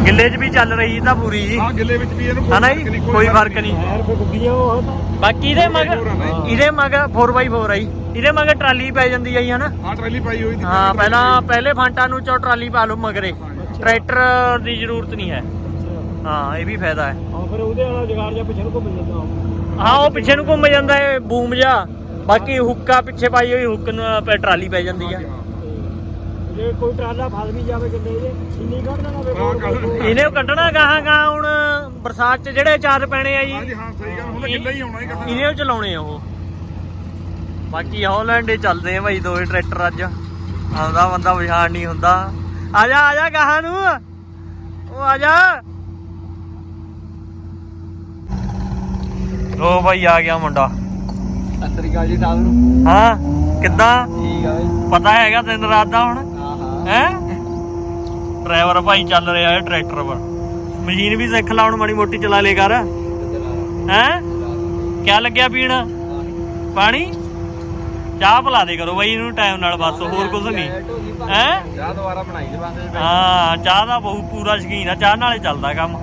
ਗਿੱਲੇ 'ਚ ਵੀ ਚੱਲ ਰਹੀ ਤਾਂ ਪੂਰੀ ਜੀ। ਹਾਂ ਗਿੱਲੇ ਵਿੱਚ ਵੀ ਇਹਨੂੰ ਹਨਾ ਜੀ? ਫ਼ਰਕ ਨਹੀਂ, ਕੋਈ ਫ਼ਰਕ ਨਹੀਂ। ਯਾਰ ਫੇ ਗੁੱਡੀਆਂ ਉਹ ਬਾਕੀ ਇਹਦੇ ਮਗਰ। ਇਹਦੇ ਮਗਰ 4x4 ਆਈ ਇਹਦੇ ਮਗਰ ਟਰਾਲੀ ਪੈ ਜਾਂਦੀ ਆ ਜੀ ਹਨਾ? ਹਾਂ ਟਰਾਲੀ ਪਾਈ ਹੋਈ ਸੀ ਹਾਂ ਪਹਿਲਾਂ ਪਹਿਲੇ ਫਾਂਟਾਂ ਨੂੰ ਚੋ ਟਰਾਲੀ ਪਾ ਲਓ ਮਗਰੇ। ਟਰੈਕਟਰ ਦੀ ਜ਼ਰੂਰਤ ਨਹੀਂ ਹੈ। ਹਾਂ ਇਹ ਵੀ ਫਾਇਦਾ ਹੈ। ਹਾਂ ਫਿਰ ਉਹਦੇ ਵਾਲਾ ਜਗਾੜ ਜਾਂ ਪਿੱਛੇ ਨੂੰ ਘੁੰਮ ਜਾਂਦਾ ਹਾਂ ਉਹ ਪਿੱਛੇ ਨੂੰ ਘੁੰਮ ਜਾਂਦਾ ਹੈ ਬੂਮ ਜਾ ਬਾਕੀ ਹੁੱਕਾ ਪਿੱਛੇ ਪਾਈ ਹੋਈ ਹੁੱਕ ਨੂੰ ਟਰਾਲੀ ਪੈ ਜਾਂਦੀ ਆ। ਜੇ ਕੋਈ ਟਰਾਲਾ ਫਸ ਵੀ ਜਾਵੇ ਕਿੰਨੇ ਜੇ ਸਿੰਨੀ ਕੱਢ ਦੇਣਾ ਵੇ। ਇਹਨੇ ਕੱਢਣਾ ਗਾਹਾਂ ਗਾਹਾਂ ਹੁਣ ਬਰਸਾਤ 'ਚ ਜਿਹੜੇ ਚਾਰ ਪੈਣੇ ਆ ਜੀ। ਜੀ ਹਾਂ ਸਹੀ ਗੱਲ ਹੁਣ ਤਾਂ ਗਿੱਲਾ ਹੀ ਆਉਣਾ ਹੀ ਕਹਾਂ ਇਹਨੇ ਚਲਾਉਣੇ ਆ ਉਹ। ਬਾਕੀ ਹਾਲੈਂਡ ਹੀ ਚੱਲਦੇ ਆ ਭਾਈ ਦੋਵੇਂ ਟਰੈਕਟਰ ਅੱਜ। ਆਉਂਦਾ ਬੰਦਾ ਪਛਾਣ ਨਹੀਂ ਹੁੰਦਾ। ਆ ਜਾ ਆ ਜਾ ਕਹਾਂ ਨੂੰ। ਉਹ ਆ ਜਾ। ਉਹ ਭਾਈ ਆ ਗਿਆ ਮੁੰਡਾ। ਸਤਿ ਸ੍ਰੀ ਅਕਾਲ ਜੀ ਸਾਹਿਬ ਨੂੰ। ਹਾਂ ਕਿੱਦਾਂ? ਠੀਕ ਆ ਬਈ। ਪਤਾ ਹੈਗਾ ਦਿਨ ਰਾਤ ਦਾ ਹੁਣ? ਹਾਂ ਹਾਂ। ਹੈ? ਡਰਾਈਵਰ ਭਾਈ ਚੱਲ ਰਿਹਾ ਹੈ ਟਰੈਕਟਰ ਪਰ ਮਸ਼ੀਨ ਵੀ ਸਿੱਖ ਲਾ ਹੁਣ ਮਾੜੀ ਮੋਟੀ ਚਲਾ ਲੇ ਕਰ। ਹੈ? ਕਿਆ ਲੱਗਿਆ ਪੀਣ? ਪਾਣੀ? ਚਾਹ ਪਿਲਾ ਦੇ ਕਰੋ ਬਾਈ ਇਹਨੂੰ ਟਾਈਮ ਨਾਲ ਬਸ ਹੋਰ ਕੁਝ ਨਹੀਂ। ਹੈ ਚਾਹ ਦੁਬਾਰਾ ਬਣਾਈ ਦੇ ਬੰਦੇ ਹਾਂ ਚਾਹ ਦਾ ਬਹੁਤ ਪੂਰਾ ਸ਼ਕੀਨ ਆ ਚਾਹ ਨਾਲੇ ਚੱਲਦਾ ਕੰਮ।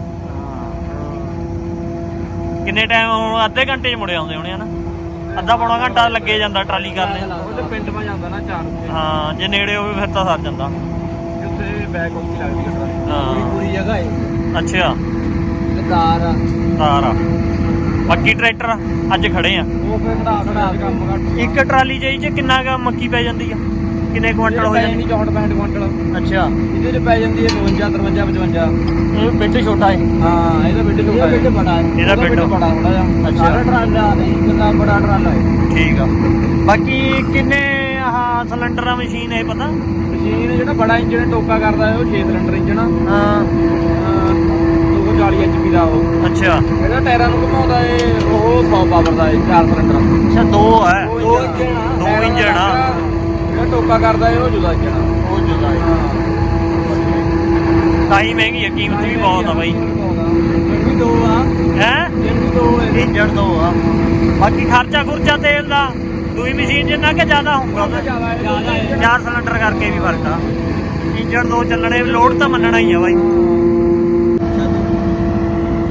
ਕਿੰਨੇ ਟਾਈਮ ਹੁਣ? ਅੱਧੇ ਘੰਟੇ ਚ ਮੁੜੇ ਆਉਂਦੇ ਹੋਣੇ ਹਨਾ ਅੱਧਾ ਪੌਣਾ ਘੰਟਾ ਲੱਗੇ ਜਾਂਦਾ ਟਰਾਲੀ ਕਰਨੇ। ਉਹ ਤੇ ਪਿੰਡ ਮਾ ਜਾਂਦਾ ਨਾ ਚਾਰ ਉੱਤੇ। ਹਾਂ ਜੇ ਨੇੜੇ ਹੋਵੇ ਫਿਰ ਤਾਂ ਸਰ ਜਾਂਦਾ। ਉੱਥੇ ਬੈਕ ਉੱਤੇ ਲੱਗਦੀ ਹੈ ਟਰਾਲੀ। ਹਾਂ। ਪੂਰੀ ਜਗ੍ਹਾ ਹੈ ਅੱਛਾ। ਤੇ ਕਾਰ ਆ। ਤਾਰ ਆ। ਬਾਕੀ ਟਰੈਕਟਰ ਅੱਜ ਖੜੇ ਆ। ਉਹ ਫਿਰ ਘਟਾ ਘਟਾ ਕੰਮ ਘੱਟ ਇੱਕ ਟਰਾਲੀ ਇਹ ਚ ਕਿੰਨਾ ਕੁ ਮੱਕੀ ਪੈ ਜਾਂਦੀ ਆ? ਕਿੰਨੇ ਕੁਆਂਟਲ ਹੋ ਜਾਂਦੀ? ਨਹੀਂ 64 65 ਕੁਇੰਟਲ ਅੱਛਾ। ਇਹਦੇ ਚ ਪੈ ਜਾਂਦੀ ਹੈ 52 53 55 ਇਹ ਬਿੱਟ ਛੋਟਾ ਹੈ। ਹਾਂ ਇਹਦਾ ਬਿੱਡ ਛੋਟਾ ਹੈ। ਬੜਾ ਹੈ। ਇਹਦਾ ਬਿੱਡ ਬੜਾ ਥੋੜਾ ਜਿਹਾ। ਅੱਛਾ। ਸਾਰਾ ਟਰਾਲਾ ਨਹੀਂ ਕਿੰਨਾ ਬੜਾ ਟਰਾਲਾ ਹੈ। ਠੀਕ ਆ। ਬਾਕੀ ਕਿੰਨੇ ਆਹ ਸਿਲੰਡਰ ਆ ਮਸ਼ੀਨ ਇਹ ਪਤਾ? ਮਸ਼ੀਨ ਜਿਹੜਾ ਬੜਾ ਇੰਜਨ ਟੋਕਾ ਕਰਦਾ ਹੈ ਉਹ 6 ਸਿਲੰਡਰ ਇੰਜਨ ਆ। ਹਾਂ। 240 ਐਚਪੀ ਦਾ ਉਹ। ਅੱਛਾ। ਇਹਦਾ ਟਾਇਰਾਂ ਨੂੰ ਘੁਮਾਉਂਦਾ ਏ ਉਹ 100 ਪਾਵਰ ਦਾ ਏ 4 ਸਿਲੰਡਰ। ਅੱਛਾ ਦੋ ਹੈ। ਦੋ ਇੰਜਣ ਆ। ਦੋ ਇੰਜਣ ਆ। ਟੋਕਾ ਕਰਦਾ ਏ ਉਹ ਜੁਦਾ ਇੰਜਣ ਆ। ਉਹ ਜੁਦਾ ਹੈ ਤਾਂ ਹੀ ਮਹਿੰਗੀ ਹੈ ਕੀਮਤ ਵੀ ਬਹੁਤ ਆ ਬਾਈ। ਇਹ ਵੀ ਦੋ ਆ। ਹੈ? ਇਹ ਵੀ ਦੋ ਏ ਇੰਜਣ ਦੋ ਆ। ਬਾਕੀ ਖਰਚਾ ਖੁਰਚਾ ਤੇਲ ਦਾ ਦੂਈ ਮਸ਼ੀਨ ਜਿੰਨਾ ਕਿ ਜ਼ਿਆਦਾ ਹੋਊਗਾ ਚਾਰ ਸਿਲੰਡਰ ਕਰਕੇ ਵੀ ਫ਼ਰਕ ਆ। ਇੰਜਣ ਦੋ ਚੱਲਣੇ ਲੋਡ ਤਾਂ ਮੰਨਣਾ ਹੀ ਆ ਬਾਈ।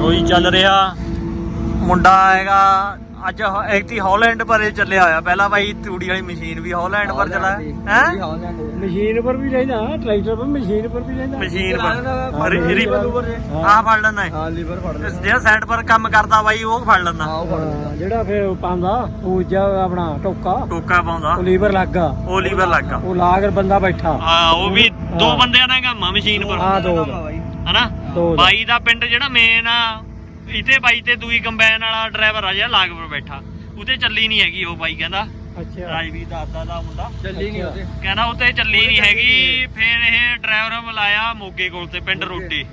ਉਹੀ ਚੱਲ ਰਿਹਾ। ਮੁੰਡਾ ਹੈਗਾ ਅੱਜ ਐਕਟੀ ਹਾਲੈਂਡ ਪਰੇ ਚੱਲਿਆ ਹੋਇਆ। ਪਹਿਲਾਂ ਬਾਈ ਤੂੜੀ ਵਾਲੀ ਮਸ਼ੀਨ ਵੀ ਹਾਲੈਂਡ ਪਰ ਚਲਾ ਹੈ? ਮਸ਼ੀਨ ਪਰ ਵੀ ਰਹਿੰਦਾ ਟਰੈਕਟਰ ਪਰ ਮਸ਼ੀਨ ਪਰ ਵੀ ਰਹਿੰਦਾ ਮਸ਼ੀਨ ਪਰ। ਹਾਂ, ਰੀ- ਰੀ- ਹਾਂ। ਆਹ ਫੜ ਲੈਂਦਾ ਹੈ। ਹਾਂ ਲੀਵਰ ਫੜ ਲੈ ਜਿਹੜਾ ਸਾਈਡ ਪਰ ਕੰਮ ਕਰਦਾ ਬਾਈ ਉਹ ਫੜ ਲੈਂਦਾ। ਹਾਂ ਉਹ ਫੜ ਲੈ ਹਾਂ, ਜਿਹੜਾ ਫਿਰ ਪਾਉਂਦਾ ਊਰਜਾ ਆਪਣਾ ਟੋਕਾ। ਟੋਕਾ ਪਾਉਂਦਾ। ਉਹ ਲੀਵਰ ਲੱਗਾ ਉਹ ਲੀਵਰ ਲੱਗਾ ਉਹ ਲਾ ਕੇ ਬੰਦਾ ਬੈਠਾ। ਆ ਉਹ ਵੀ ਦੋ ਬੰਦਿਆਂ ਦਾ ਕੰਮ ਆ ਮਸ਼ੀਨ ਪਰ। ਹਾਂ ਦੋ। ਹਨਾ। ਬਾਈ ਦਾ ਪਿੰਡ ਜਿਹੜਾ ਮੇਨ ਆ ਇਤੇ ਬਾਈ ਤੇ ਦੂਈ ਕੰਬਾਈਨ ਵਾਲਾ ਡਰਾਈਵਰ ਆ ਜਿਹੜਾ ਲਾਗ ਪਰ ਬੈਠਾ। ਉਤੇ ਚੱਲੀ ਨਹੀਂ ਹੈਗੀ ਉਹ ਬਾਈ ਕਹਿੰਦਾ। ਅੱਛਾ। ਰਾਜਵੀਰ ਦਾਦਾ ਦਾ ਮੁੰਡਾ। ਚੱਲੀ ਨਹੀਂ ਉਹਦੇ ਕਹਿੰਦਾ ਉਤੇ ਚੱਲੀ ਨਹੀਂ ਹੈਗੀ। ਫਿਰ ਇਹ ਡਰਾਈਵਰ ਬੁਲਾਇਆ ਮੋਗੇ ਕੋਲ ਤੇ ਪਿੰਡ ਰੋਡੇ।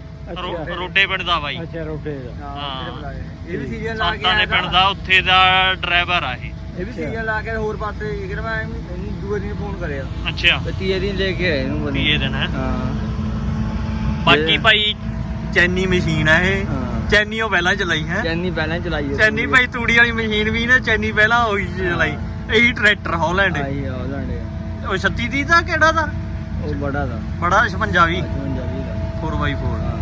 ਰੋ-। ਰੋਡੇ ਪਿੰਡ ਦਾ ਬਾਈ। ਅੱਛਾ ਰੋਡੇ ਦਾ। ਹਾਂ। ਇਹ ਵੀ ਸੀਜ਼ਨ ਲਾ ਕੇ ਸੰਤਾਂ ਦੇ ਪਿੰਡ ਦਾ ਉੱਥੇ ਦਾ ਡਰਾਈਵਰ ਆ ਇਹ। ਇਹ ਵੀ ਸੀਜ਼ਨ ਲਾ ਕੇ ਹੋਰ ਪਾਸੇ ਇਕਰ ਮੈਂ ਇਹਨੂੰ ਦੂਏ ਦਿਨ ਫੋਨ ਕਰਿਆ। ਅੱਛਾ। ਤੇ ਤੀਏ ਦਿਨ ਲੈ ਕੇ ਆਏ ਇਹਨੂੰ ਬੰਦੇ ਇਹ ਦਿਨ ਹੈ। ਹਾਂ। ਬਾਕੀ ਭਾਈ ਚੈਨੀ ਮਸ਼ੀਨ ਆ ਇਹ। ਹਾਂ। ਚੈਨੀ ਉਹ ਪਹਿਲਾਂ ਚਲਾਈ ਹੈ। ਚੈਨੀ ਪਹਿਲਾਂ ਚਲਾਈ ਚੈਨੀ ਭਾਈ ਤੂੜੀ ਵਾਲੀ ਮਸ਼ੀਨ ਵੀ ਨਾ ਚੈਨੀ ਪਹਿਲਾਂ ਹੋਈ ਸੀ ਚਲਾਈ। ਇਹੀ ਟਰੈਕਟਰ ਹਾਲੈਂਡ ਆਈ ਆ ਲਾਂਡੇ ਉਹ 36 ਦੀ ਦਾ ਕਿਹੜਾ ਦਾ? ਉਹ ਬੜਾ ਦਾ। ਬੜਾ 56 ਵੀ 55 ਦਾ। 4x4 ਹਾਂ।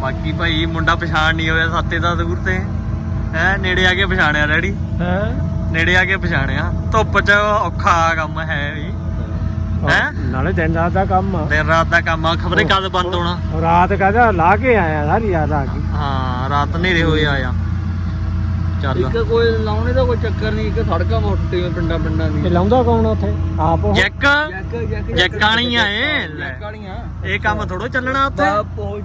ਬਾਕੀ ਭਾਈ ਮੁੰਡਾ ਪਛਾਣ ਨਹੀਂ ਹੋਇਆ ਸਾਤੇ ਦਾ ਦੂਰ ਤੇ। ਹੈ ਨੇੜੇ ਆ ਕੇ ਪਛਾਣਿਆ ਰੈਡੀ ਹੈ? ਨੇੜੇ ਆ ਕੇ ਪਛਾਣਿਆ। ਧੁੱਪ 'ਚ ਔਖਾ ਕੰਮ ਹੈ ਵੀ। ਹੈਂ? ਨਾਲੇ ਦਿਨ ਰਾਤ ਦਾ ਕੰਮ ਆ। ਦਿਨ ਰਾਤ ਦਾ ਕੰਮ ਆ ਖਬਰੇ ਕਦ ਬੰਦ ਹੋਣਾ ਰਾਤ ਕਹਦਾ ਲਾ ਕੇ ਆਇਆ ਸਾਰੀ ਰਾਤ ਆ ਗਈ ਹਾਂ ਰਾਤ ਹਨੇਰੇ ਹੋਏ ਆਇਆ। ਚੱਲ। ਇੱਕ ਕੋਈ ਲਾਉਣੇ ਦਾ ਕੋਈ ਚੱਕਰ ਨਹੀਂ ਇੱਕ ਸੜਕਾਂ ਮੋਟੇ ਪਿੰਡਾਂ ਪਿੰਡਾਂ ਇਹ ਦੀ ਲਾਉਂਦਾ ਕੌਣ ਉੱਥੇ? ਆਪ ਉਹ? ਜੈਕ? ਜੈਕ ਵਾਲੀਆਂ ਏ ਇਹ। ਕੰਮ ਥੋੜੋ ਚੱਲਣਾ ਉੱਥੇ?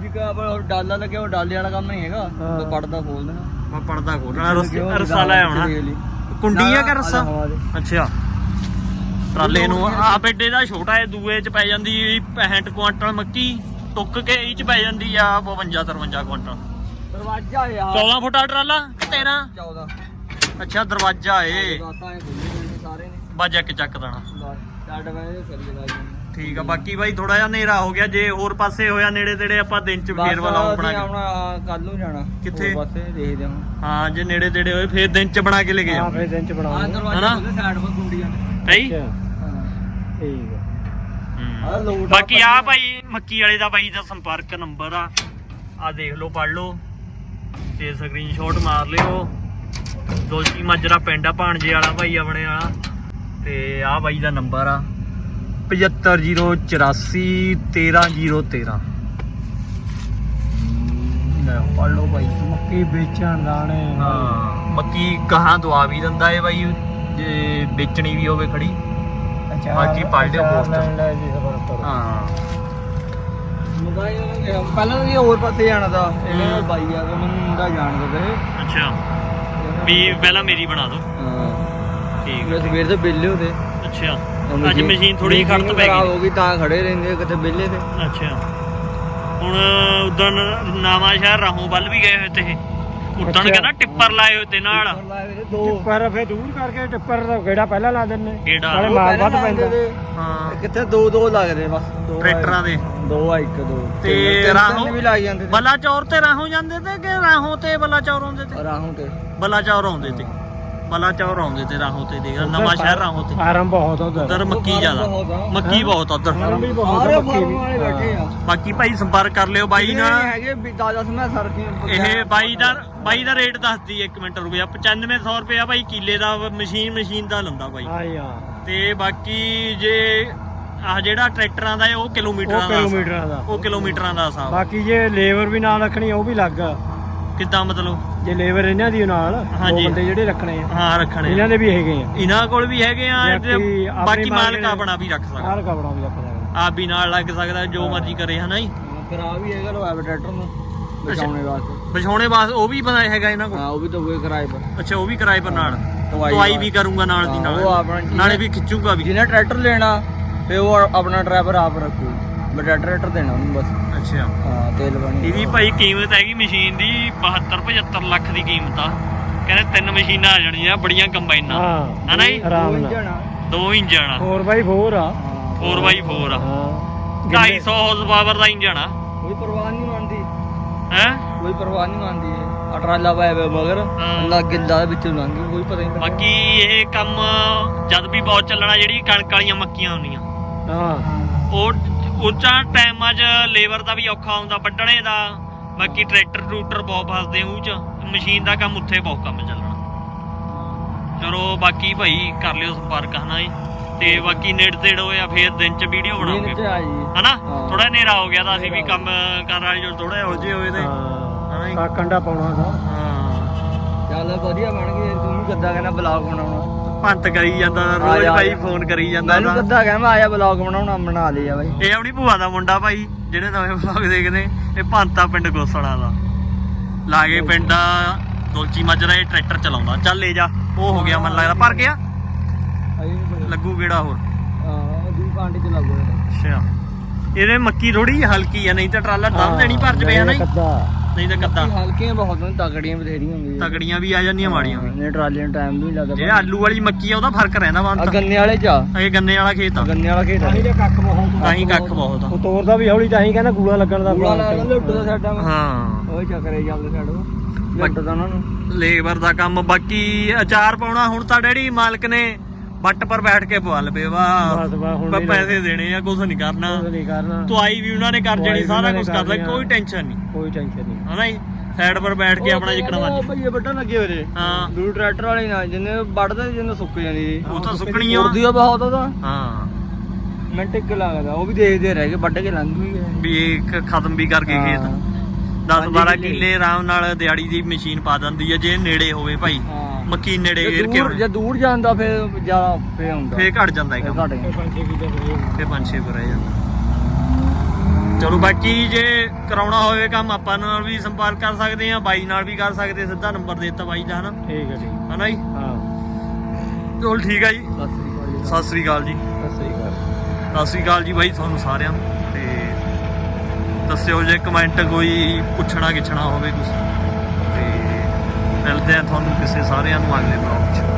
ਗਿਆ ਪਰ ਡਾਲਾ ਲੱਗਿਆ ਉਹ ਡਾਲੇ ਵਾਲਾ ਕੰਮ ਨਹੀਂ ਹੈਗਾ। ਪੜਦਾ ਖੋਲ ਦੇਣਾ। ਮੈਂ ਪਰਦਾ ਖੋਲਣਾ ਰੱਸਾ ਰੱਸਾ ਲੈ ਆਉਣਾ। ਕੁੰਡੀ ਆ ਕਿ ਰੱਸਾ? ਅੱਛਾ। ਟਰਾਲੇ ਨੂੰ। ਆ ਬੇਡੇ ਦਾ ਛੋਟਾ ਹੈ ਦੂਏ ਚ ਪੈ ਜਾਂਦੀ 65 ਕੁਆਂਟਲ ਮੱਕੀ ਟੁੱਕ ਕੇ ਇਹ ਚ ਪੈ ਜਾਂਦੀ ਆ 52 53 ਕੁਆਂਟਲ। ਦਰਵਾਜ਼ਾ ਯਾਰ 14 ਫੁੱਟਾ ਟਰਾਲਾ 13 14 ਅੱਛਾ ਦਰਵਾਜ਼ਾ ਏ। ਦਾਤਾਂ ਇਹ ਖੁੱਲੇ ਨੇ ਸਾਰੇ ਨੇ। ਬਾਜਾ ਕੇ ਚੱਕ ਦੇਣਾ। ਠੀਕ ਆ ਬਾਕੀ ਬਾਈ ਥੋੜਾ ਜਿਹਾ ਹਨੇਰਾ ਹੋ ਗਿਆ ਜੇ ਹੋਰ ਪਾਸੇ ਹੋਇਆ ਨੇੜੇ ਤੇੜੇ ਆਪਾਂ ਦਿਨ ਚ ਫੇਰ ਵਾਲਾ ਬਣਾ ਕੇ। ਆਪਣਾ ਕੱਲ ਨੂੰ ਜਾਣਾ। ਕਿੱਥੇ? ਹੋਰ ਪਾਸੇ ਦੇਖਦੇ ਹਾਂ। ਹਾਂ ਜੇ ਨੇੜੇ ਤੇੜੇ ਹੋਏ ਫੇਰ ਦਿਨ ਚ ਬਣਾ ਕੇ ਲੈ ਕੇ ਹਾਂ ਜਾਓ। ਫਿਰ ਦਿਨ ਚ ਆ ਬਣਾਉਂਦਾ ਦਰਵਾਜ਼ਾ ਸਾਈਡ 'ਤੇ ਕੁੰਡੀਆਂ ਨੇ। ਸਹੀ ਅੱਛਾ। ਹਾਂ ਠੀਕ ਆ। ਆਹ ਲੋਡ ਆ ਬਾਕੀ ਆ ਭਾਈ ਮੱਕੀ ਵਾਲੇ ਦਾ ਬਾਈ ਦਾ ਸੰਪਰਕ ਨੰਬਰ ਆ। ਆ ਦੇਖ ਲਓ ਪੜ ਲਓ। ਤੇ ਸਕਰੀਨਸ਼ਾਟ ਮਾਰ ਲਿਓ। ਦੋਲਚੀ ਮਾਜਰਾ ਪਿੰਡ ਆ ਭਾਣਜੇ ਵਾਲਾ ਭਾਈ ਆਪਣੇ ਵਾਲਾ। ਤੇ ਆ ਬਾਈ ਦਾ ਨੰਬਰ ਆ। 75084 13013 ਲੈ ਪੜ ਲਓ ਭਾਈ। ਮੱਕੀ ਵੇਚਣ ਦਾਣੇ ਹਾਂ ਮੱਕੀ ਕਹਾਂ ਦਵਾ ਵੀ ਦਿੰਦਾ ਏ ਬਾਈ ਜੇ ਵੇਚਣੀ ਵੀ ਹੋਵੇ ਖੜੀ। ਬਾਕੀ ਪੜ੍ਹ ਲਿਓ ਕਰੋ। ਹਾਂ। ਪਹਿਲਾਂ ਵੀ ਹੋਰ ਪਾਸੇ ਜਾਣਾ ਦਾ ਇਹਨੇ। ਬਾਈ ਆ ਕੇ ਮੈਨੂੰ ਮੁੰਡਾ ਜਾਣਦਾ ਤੇ। ਅੱਛਾ। ਵੀ ਪਹਿਲਾਂ ਮੇਰੀ ਬਣਾ ਦਿਓ। ਹਾਂ। ਠੀਕ ਮੈਂ ਸਵੇਰ ਦੇ ਵਿਹਲੇ ਹੋਦੇ ਅੱਛਾ। ਅੱਜ ਮਸ਼ੀਨ ਥੋੜੀ ਖੜਤ ਪੈ ਖਰਾਬ ਗਈ। ਹੋ ਗਈ ਤਾਂ ਖੜੇ ਰਹਿੰਦੇ ਕਿਤੇ ਵਿਹਲੇ ਤੇ। ਅੱਛਾ। ਹੁਣ ਉਦੋਂ ਨਵਾਂ ਸ਼ਹਿਰ ਰਾਹੋਂ ਵੱਲ ਵੀ ਗਏ ਹੋਏ ਤੇ ਇਹ। ਅੱਛਾ। ਕਹਿੰਦਾ ਟਿੱਪਰ ਲਾਏ ਹੋਏ ਤੇ ਨਾਲ। ਟਿੱਪਰ ਫੇ ਦੂਰ ਕਰਕੇ ਟਿੱਪਰ ਦਾ ਗੇੜਾ ਪਹਿਲਾਂ ਲਾ ਦਿੰਨੇ ਗੇੜਾ। ਨਾਲੇ ਮਾਲ ਵੱਧ ਪੈਂਦਾ। ਹਾਂ। ਕਿੱਥੇ ਦੋ ਦੋ ਲੱਗਦੇ ਬਸ। ਦੋ ਟਰੈਕਟਰਾਂ ਦੇ। ਦੋ ਆ ਇੱਕ ਦੋ। ਤੇ ਤਿੰਨ- ਤਿੰਨ ਰਾਹੋਂ- ਵੀ ਲੱਗ ਜਾਂਦੇ ਬਲਾ ਚੌਰ ਤੇ ਰਾਹੋਂ ਜਾਂਦੇ ਤੇ ਕਿ ਰਾਹੋਂ ਤੇ ਬਲਾ ਚੌਰ ਆਉਂਦੇ ਤੇ? ਰਾਹੋਂ ਤੇ। ਬਲਾ ਚੌਰ ਆਉਂਦੇ ਤੇ। ਬਲਾ ਚੌਰ ਆਉਂਦੇ ਤੇ ਰਾਹੋਂ ਤੇ ਦੇਖ ਨਵਾਂ ਸ਼ਹਿਰ ਰਾਹੋਂ ਤੇ। ਆਰਮ ਬਹੁਤ ਉਧਰ। ਉਧਰ ਮੱਕੀ ਜ਼ਿਆਦਾ। ਬਹੁਤ ਆ। ਮੱਕੀ ਬਹੁਤ ਉਧਰ। ਆਰਮ ਵੀ ਬਹੁਤ ਸਾਰੇ ਆ, ਮੱਕੀ ਫਾਰਮ ਵੀ। ਵਾਲੇ ਬੈਠੇ ਆ। ਬਾਕੀ ਭਾਈ ਸੰਪਰਕ ਕਰ ਲਿਓ ਬਾਈ ਇਹ ਨਾਲ। ਹੈਗੇ ਵੀ 10 ਮੈਂ ਸਰਖੀਆਂ ਇਹ ਬਾਈ ਦਾ ਬਾਈ ਦਾ ਰੇਟ ਦੱਸਦੀ 1 ਮਿੰਟ ਰੁਪਿਆ 9500 ਰੁਪਿਆ ਭਾਈ ਕਿੱਲੇ ਦਾ ਮਸ਼ੀਨ ਮਸ਼ੀਨ ਦਾ ਲੰਦਾ ਬਾਈ। ਹਾਂ ਯਾਰ। ਤੇ ਬਾਕੀ ਜੇ ਆਹ ਜਿਹੜਾ ਟਰੈਕਟਰਾਂ ਦਾ ਹੈ ਉਹ ਕਿਲੋਮੀਟਰਾਂ ਦਾ ਹਿਸਾਬ। ਕਿਲੋਮੀਟਰਾਂ ਦਾ। ਉਹ ਕਿਲੋਮੀਟਰਾਂ ਦਾ ਹਿਸਾਬ। ਬਾਕੀ ਜੇ ਲੇਬਰ ਵੀ ਨਾਲ ਰੱਖਣੀ ਉਹ ਵੀ ਲੱਗ ਆ। ਕਿੱਦਾਂ ਮਤਲਬ? ਜੇ ਲੇਬਰ ਇਹਨਾਂ ਦੀ ਨਾਲ ਦੋ ਹਾਂਜੀ। ਬੰਦੇ ਜਿਹੜੇ ਰੱਖਣੇ ਆ। ਹਾਂ ਰੱਖਣੇ ਇਹਨਾਂ ਦੇ ਵੀ ਹੈਗੇ ਆ। ਇਹਨਾਂ ਕੋਲ ਵੀ ਹੈਗੇ ਆ ਤੇ ਬਾਕੀ ਆਪਣੀ ਬਾਕੀ ਮਾਲਕ ਆਪਣਾ ਵੀ ਰੱਖ ਸਕਦਾ। ਨਾਲ ਕਪੜਾ ਵੀ ਰੱਖ ਸਕਦਾ। ਆਪ ਵੀ ਨਾਲ ਲੱਗ ਸਕਦਾ ਜੋ ਮਰਜ਼ੀ ਕਰੇ ਹਨਾ ਜੀ? ਫਿਰ ਆ ਵੀ ਹੈਗਾ ਲਵਾਇਆ ਟਰੈਕਟਰ ਨੂੰ ਬਚਾਉਣੇ ਵਾਸਤੇ। ਵਿਛਾਉਣੇ ਵਾਸਤੇ ਉਹ ਵੀ ਬਣਾਇਆ ਹੈਗਾ ਇਹਨਾਂ ਕੋਲ? ਹਾਂ ਉਹ ਵੀ ਤਾਂ ਹੋਏ ਕਿਰਾਏ ਪਰ। ਅੱਛਾ ਉਹ ਵੀ ਕਿਰਾਏ ਪਰ ਨਾਲ। ਦਵਾਈ ਦਵਾਈ ਵੀ ਕਰੂੰਗਾ ਨਾਲ ਦੀ ਹਾਂ, ਨਾਲ। ਉਹ ਆਪਣਾ ਨਾਲੇ ਵੀ ਖਿੱਚੂਗਾ ਵੀ। ਜਿਹਨੇ ਟਰੈਕਟਰ ਲੈਣਾ ਤੇ ਉਹ ਆਪਣਾ ਡਰਾਈਵਰ ਆਪ ਰੱਖੂ। ਮੈਂ ਟਰੈਕਟਰ ਟਰੈਕਟਰ ਦੇਣਾ ਉਹਨੂੰ ਬਸ। ਅੱਛਾ। ਹਾਂ ਤੇਲ ਬਣੀ ਇਹਦੀ ਭਾਈ ਕੀਮਤ ਹੈਗੀ ਮਸ਼ੀਨ ਦੀ 72 75 ਲੱਖ ਦੀ ਕੀਮਤ ਆ। ਕਹਿੰਦੇ ਤਿੰਨ ਮਸ਼ੀਨਾਂ ਆ ਜਾਣੀਆਂ ਬੜੀਆਂ ਕੰਬਾਈਨਾਂ। ਹਾਂ ਹਨਾ ਜੀ? ਆਰਾਮ ਨਾਲ। ਦੋ ਇੰਜਣ ਆ। 4x4 ਆ। 4x4 ਆ। ਹਾਂ। 250 ਹਾਰਸ ਪਾਵਰ ਦਾ ਇੰਜਣ ਆ। ਕੋਈ ਪਰਵਾਹ ਨਹੀਂ ਮੰਨਦੀ। ਹੈ? ਕੋਈ ਪਰਵਾਹ ਨਹੀਂ ਮੰਨਦੀ ਇਹ। ਟਰਾਲਾ ਪਾਇਆ ਹੋਇਆ ਮਗਰ। ਲੱਗ ਗਿੱਲਾ ਵਿੱਚੋਂ ਲੰਘ ਕੋਈ ਪਤਾ ਨਹੀਂ। ਬਾਕੀ ਇਹ ਕੰਮ ਜਦ ਵੀ ਬਹੁਤ ਚੱਲਣਾ ਜਿਹੜੀ ਕਣਕ ਵਾਲੀਆਂ ਮੱਕੀਆਂ ਹੁੰਦੀਆਂ। ਹਾਂ। ਉਹ ਉੱਚਾ ਟਾਈਮਾਂ 'ਚ ਲੇਬਰ ਦਾ ਵੀ ਔਖਾ ਹੁੰਦਾ ਵੱਢਣੇ ਦਾ। ਬਾਕੀ ਟਰੈਕਟਰ ਟਰੂਟਰ ਬਹੁਤ ਫਸਦੇ ਉਹ 'ਚ ਮਸ਼ੀਨ ਦਾ ਕੰਮ ਉੱਥੇ ਬਹੁਤ ਕੰਮ ਚੱਲਣਾ। ਚਲੋ ਬਾਕੀ ਭਾਈ ਕਰ ਲਿਓ ਸੰਪਰਕ ਹਨਾ ਜੀ? ਤੇ ਬਾਕੀ ਨੇੜ ਤੇੜ ਹੋਇਆ ਫੇਰ ਦਿਨ 'ਚ ਵੀਡੀਓ ਬਣਾਉਂਗੇ ਹਨਾ। ਥੋੜਾ ਹਨੇਰਾ ਹੋ ਗਿਆ ਤਾਂ ਅਸੀਂ ਵੀ ਕੰਮ ਕਰਨ ਵਾਲੇ ਜੋ ਥੋੜਾ ਹੋ ਜੇ ਹੋਏ ਤੇ। ਹਾਂ। ਕੰਡਾ ਪਾਉਣਾ ਦਾ ਹਾਂ। ਚੱਲ ਵਧੀਆ ਬਣ ਗਈ ਤੂੰ ਵੀ ਕਿੱਦਾਂ ਕਹਿੰਦਾ ਬਲੌਗ ਬਣਾਉਣਾ। ਭੰਤ ਕਰੀ ਜਾਂਦਾ ਰੋਜ਼ ਭਾਈ। ਫੋਨ ਕਰੀ ਜਾਂਦਾ ਮੈਨੂੰ ਤਾਂ। ਕਿੱਦਾਂ ਕਹਿੰਦਾ ਆਇਆ ਬਲੌਗ ਬਣਾਉਣਾ ਬਣਾ ਲਿਆ ਬਾਈ। ਇਹ ਆਪਣੀ ਭੂਆ ਦਾ ਮੁੰਡਾ ਭਾਈ ਜਿਹੜੇ ਨਵੇਂ ਵਲੌਗ ਦੇਖਦੇ ਇਹ ਭੰਤਾ ਪਿੰਡ ਗੋਸੜਾ ਦਾ। ਲਾਗੇ ਪਿੰਡ ਦੁਲਚੀ ਮਾਜਰਾ ਇਹ ਟਰੈਕਟਰ ਚਲਾਉਂਦਾ। ਚੱਲ ਲੈ ਜਾ ਉਹ ਹੋ ਗਿਆ ਮਨ ਲੱਗਦਾ। ਭਰ ਗਿਆ? ਲੱਗੂ ਕਿਹੜਾ ਹੋਰ? ਹਾਂ ਦੀ ਪਾਂਡੀ ਚ ਲੱਗੋ ਅੱਛਾ। ਇਹਦੇ ਮੱਕੀ ਥੋੜੀ ਹਲਕੀ ਆ ਨਹੀਂ ਤਾਂ ਟਰਾਲਾ ਦਮ ਦੇਣੀ ਭਰ ਜਵੇ ਹਨਾ ਜੀ? ਕੱਦਾ। ਨਹੀਂ ਤਾਂ ਕੱਦਾ ਹਲਕੀਆਂ ਬਹੁਤ ਨੇ ਤਕੜੀਆਂ ਬਥੇਰੀਆਂ ਹੁੰਦੀਆਂ ਤਗੜੀਆਂ ਵੀ ਆ ਜਾਂਦੀਆਂ ਮਾੜੀਆਂ। ਵੀ ਨੇ ਟਰਾਲੀਆਂ ਨੂੰ ਟਾਈਮ ਵੀ ਨਹੀਂ ਲੱਗਦਾ। ਜੇ ਆਲੂ ਵਾਲੀ ਮੱਕੀ ਆ ਉਹਦਾ ਫ਼ਰਕ ਰਹਿੰਦਾ ਆ ਬੰਦ ਗੰਨੇ ਵਾਲੇ ਚ ਆ। ਇਹ ਗੰਨੇ ਵਾਲਾ ਖੇਤ ਆ। ਗੰਨੇ ਵਾਲਾ ਖੇਤ ਆ। ਤੇ ਕੱਖ ਬਹੁਤ ਤਾਂ ਹੀ ਕੱਖ ਬਹੁਤ ਆ। ਉਹ ਤੋਰਦਾ ਵੀ ਹੌਲੀ ਤਾਂ ਹੀ ਕਹਿੰਦਾ ਗੂੜਾ ਲੱਗਣ ਦਾ ਪੂਰਾ ਲਾ ਲੁੱਟ ਦਾ ਸਾਡਾ ਹਾਂ। ਉਹ ਚੱਕਰੇ ਚੱਲਦੇ ਸਾਡੇ ਲੁੱਟ ਦਾ ਉਹਨਾਂ ਨੂੰ। ਲੇਬਰ ਦਾ ਕੰਮ। ਬਾਕੀ ਅਚਾਰ ਪਾਉਣਾ ਹੁਣ ਤਾਂ ਡੈਡੀ ਮਾਲਕ ਨੇ। ਬੱਟ ਪਰ ਬੈਠ ਕੇ ਪਵਾ ਲਵੇ ਵਾ ਬਸ ਬਸ ਹੁਣ ਪ- ਨਹੀਂ ਪੈਸੇ ਦੇਣੇ ਆ ਕੁਝ ਨਹੀਂ ਕਰਨਾ। ਕੁਝ ਨਹੀਂ ਕਰਨਾ। ਤੁਆਈ ਵੀ ਉਹਨਾਂ ਨੇ ਕਰ ਜਣੀ ਸਾਰਾ ਕੁਝ ਕਰ ਕਰਦਾ। ਕੋਈ ਟੈਨਸ਼ਨ ਨਹੀਂ। ਕੋਈ ਟੈਨਸ਼ਨ ਨਹੀਂ। ਹਨਾ ਜੀ? ਸਾਈਡ ਪਰ ਬੈਠ ਕੇ ਆਪਣਾ ਜਿੱਕਣਾ ਮਰਜ਼ੀ। ਭਈਏ ਵੱਢਣ ਲੱਗੇ ਹੋਏ ਨੇ। ਹਾਂ। ਦੂਰ ਟਰੈਕਟਰ ਵਾਲੇ ਨਾਲ ਜਿੰਨੇ ਵੱਢਦੇ ਜਿੰਨੇ ਸੁੱਕ ਜਾਂਦੀ ਉਹ ਤਾਂ ਸੁੱਕਣੀ ਆ ਉੜਦੀ ਆ ਬਹੁਤ ਉਹਦਾ। ਹਾਂ। ਮਿੰਟ ਇੱਕ ਲੱਗਦਾ ਉਹ ਵੀ ਦੇਖਦੇ ਰਹਿ ਗਏ ਵੱਢ ਕੇ ਲੰਘ ਵੀ ਗਏ। ਵੀ ਇਹ ਖਤਮ ਵੀ ਕਰਕੇ ਖੇਤ। ਹਾਂ। 10 ਪੰਜ 12 ਕਿੱਲੇ। ਕਿੱਲੇ ਆਰਾਮ ਨਾਲ ਦਿਹਾੜੀ ਦੀ ਮਸ਼ੀਨ ਪਾ ਦਿੰਦੀ ਹੈ ਜੇ ਨੇੜੇ ਹੋਵੇ ਭਾਈ। ਹਾਂ। ਮੱਕੀ ਨੇੜੇ ਜੇ ਕੇ ਦੂਰ ਜੇ ਦੂਰ ਜਾਂਦਾ ਫਿਰ ਜ਼ਿਆਦਾ ਫੇ ਹੁੰਦਾ ਫੇਰ ਘਟ ਜਾਂਦਾ ਹੈ ਫਿਰ ਕੰਮ। ਘੱਟ ਫੇਰ ਪੰਜ ਛੇ ਪਰ ਰਹਿ ਜਾਂਦਾ। ਚਲੋ ਬਾਕੀ ਜੇ ਕਰਾਉਣਾ ਹੋਵੇ ਕੰਮ ਆਪਾਂ ਨਾਲ ਵੀ ਸੰਪਰਕ ਕਰ ਸਕਦੇ ਆ ਬਾਈ ਨਾਲ ਵੀ ਕਰ ਸਕਦੇ ਸਿੱਧਾ ਨੰਬਰ ਦੇ ਦਿੱਤਾ ਬਾਈ ਦਾ ਹਨਾ ਠੀਕ ਹੈ ਠੀਕ ਹਨਾ ਜੀ? ਹਾਂ। ਚਲ ਠੀਕ ਆ ਜੀ। ਸਤਿ ਸ੍ਰੀ ਅਕਾਲ ਜੀ। ਸਤਿ ਸ੍ਰੀ ਅਕਾਲ ਜੀ। ਸਹੀ ਗੱਲ ਸਤਿ ਸ੍ਰੀ ਅਕਾਲ ਜੀ ਬਾਈ ਤੁਹਾਨੂੰ ਸਾਰਿਆਂ ਨੂੰ। ਤੇ ਦੱਸਿਓ ਜੇ ਕਮੈਂਟ ਕੋਈ ਪੁੱਛਣਾ ਗਿੱਛਣਾ ਹੋਵੇ ਕੁਝ ਮਿਲਦੇ ਆ ਤੁਹਾਨੂੰ ਕਿਸੇ ਸਾਰਿਆਂ ਨੂੰ ਅਗਲੇ ਬਲੌਗ 'ਚ।